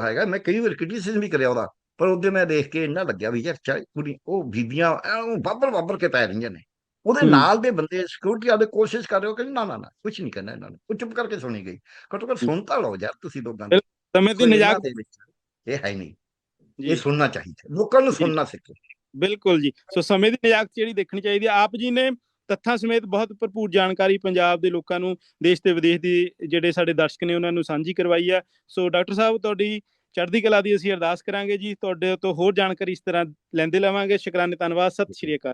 ਹੈਗਾ ਮੈਂ ਕਈ ਵਾਰ ਕ੍ਰਿਟਿਸਿਜ਼ਮ ਵੀ ਕਰਿਆ ਉਹਦਾ ਪਰ ਉਹਦੇ ਮੈਂ ਦੇਖ ਕੇ ਇੰਨਾ ਲੱਗਿਆ ਵੀ ਯਾਰ ਚਾਹੇ ਕੁੜੀ ਉਹ ਬੀਬੀਆਂ ਐਂ ਬਾਬਰ ਬਾਬਰ ਕੇ ਪੈ ਰਹੀਆਂ ਨੇ। ਉਹਦੇ। ਨਾਲ ਦੇ ਬੰਦੇ ਸਿਕਿਉਰਿਟੀ ਵਾਲੇ ਕੋਸ਼ਿਸ਼ ਕਰ ਰਹੇ ਹੋ ਕਿ ਨਾ ਨਾ ਨਾ ਕੁਝ ਨਹੀਂ ਕਰਨਾ ਇਹਨਾਂ ਨੇ ਉਹ ਚੁੱਪ ਕਰਕੇ ਸੁਣੀ ਗਈ। ਘੱਟੋ ਘੱਟ ਸੁਣ ਤਾਂ ਲਓ ਯਾਰ ਤੁਸੀਂ ਲੋਕਾਂ ਦੀ। ਸਮੇਂ ਦੀ ਨਿਜਾਕ ਦੇ ਵਿੱਚ ਇਹ ਹੈ ਨਹੀਂ। ਇਹ ਸੁਣਨਾ ਚਾਹੀਦਾ ਲੋਕਾਂ ਨੂੰ। ਸੁਣਨਾ ਸਿੱਖੋ। ਬਿਲਕੁਲ ਜੀ। ਸੋ ਸਮੇਂ ਦੀ ਨਿਜਾਕ ਜਿਹੜੀ ਦੇਖਣੀ ਚਾਹੀਦੀ ਆਪ ਜੀ ਨੇ ਤੱਥਾਂ ਸਮੇਤ ਬਹੁਤ ਭਰਪੂਰ ਜਾਣਕਾਰੀ ਪੰਜਾਬ ਦੇ ਲੋਕਾਂ ਨੂੰ, ਦੇਸ਼ ਤੇ ਵਿਦੇਸ਼ ਦੇ ਜਿਹੜੇ ਸਾਡੇ ਦਰਸ਼ਕ ਨੇ ਉਹਨਾਂ ਨੂੰ ਸਾਂਝੀ ਕਰਵਾਈ ਆ ਸੋ ਡਾਕਟਰ ਸਾਹਿਬ, ਤੁਹਾਡੀ ਚੜ੍ਹਦੀ ਕਲਾ ਦੀ ਅਸੀਂ ਅਰਦਾਸ ਕਰਾਂਗੇ ਜੀ। ਤੁਹਾਡੇ ਤੋਂ ਹੋਰ ਜਾਣਕਾਰੀ ਇਸ ਤਰ੍ਹਾਂ ਲੈਂਦੇ ਲਵਾਂਗੇ। ਸ਼ੁਕਰਾਨੇ, ਧੰਨਵਾਦ। ਸਤਿ ਸ਼੍ਰੀ ਅਕਾਲ।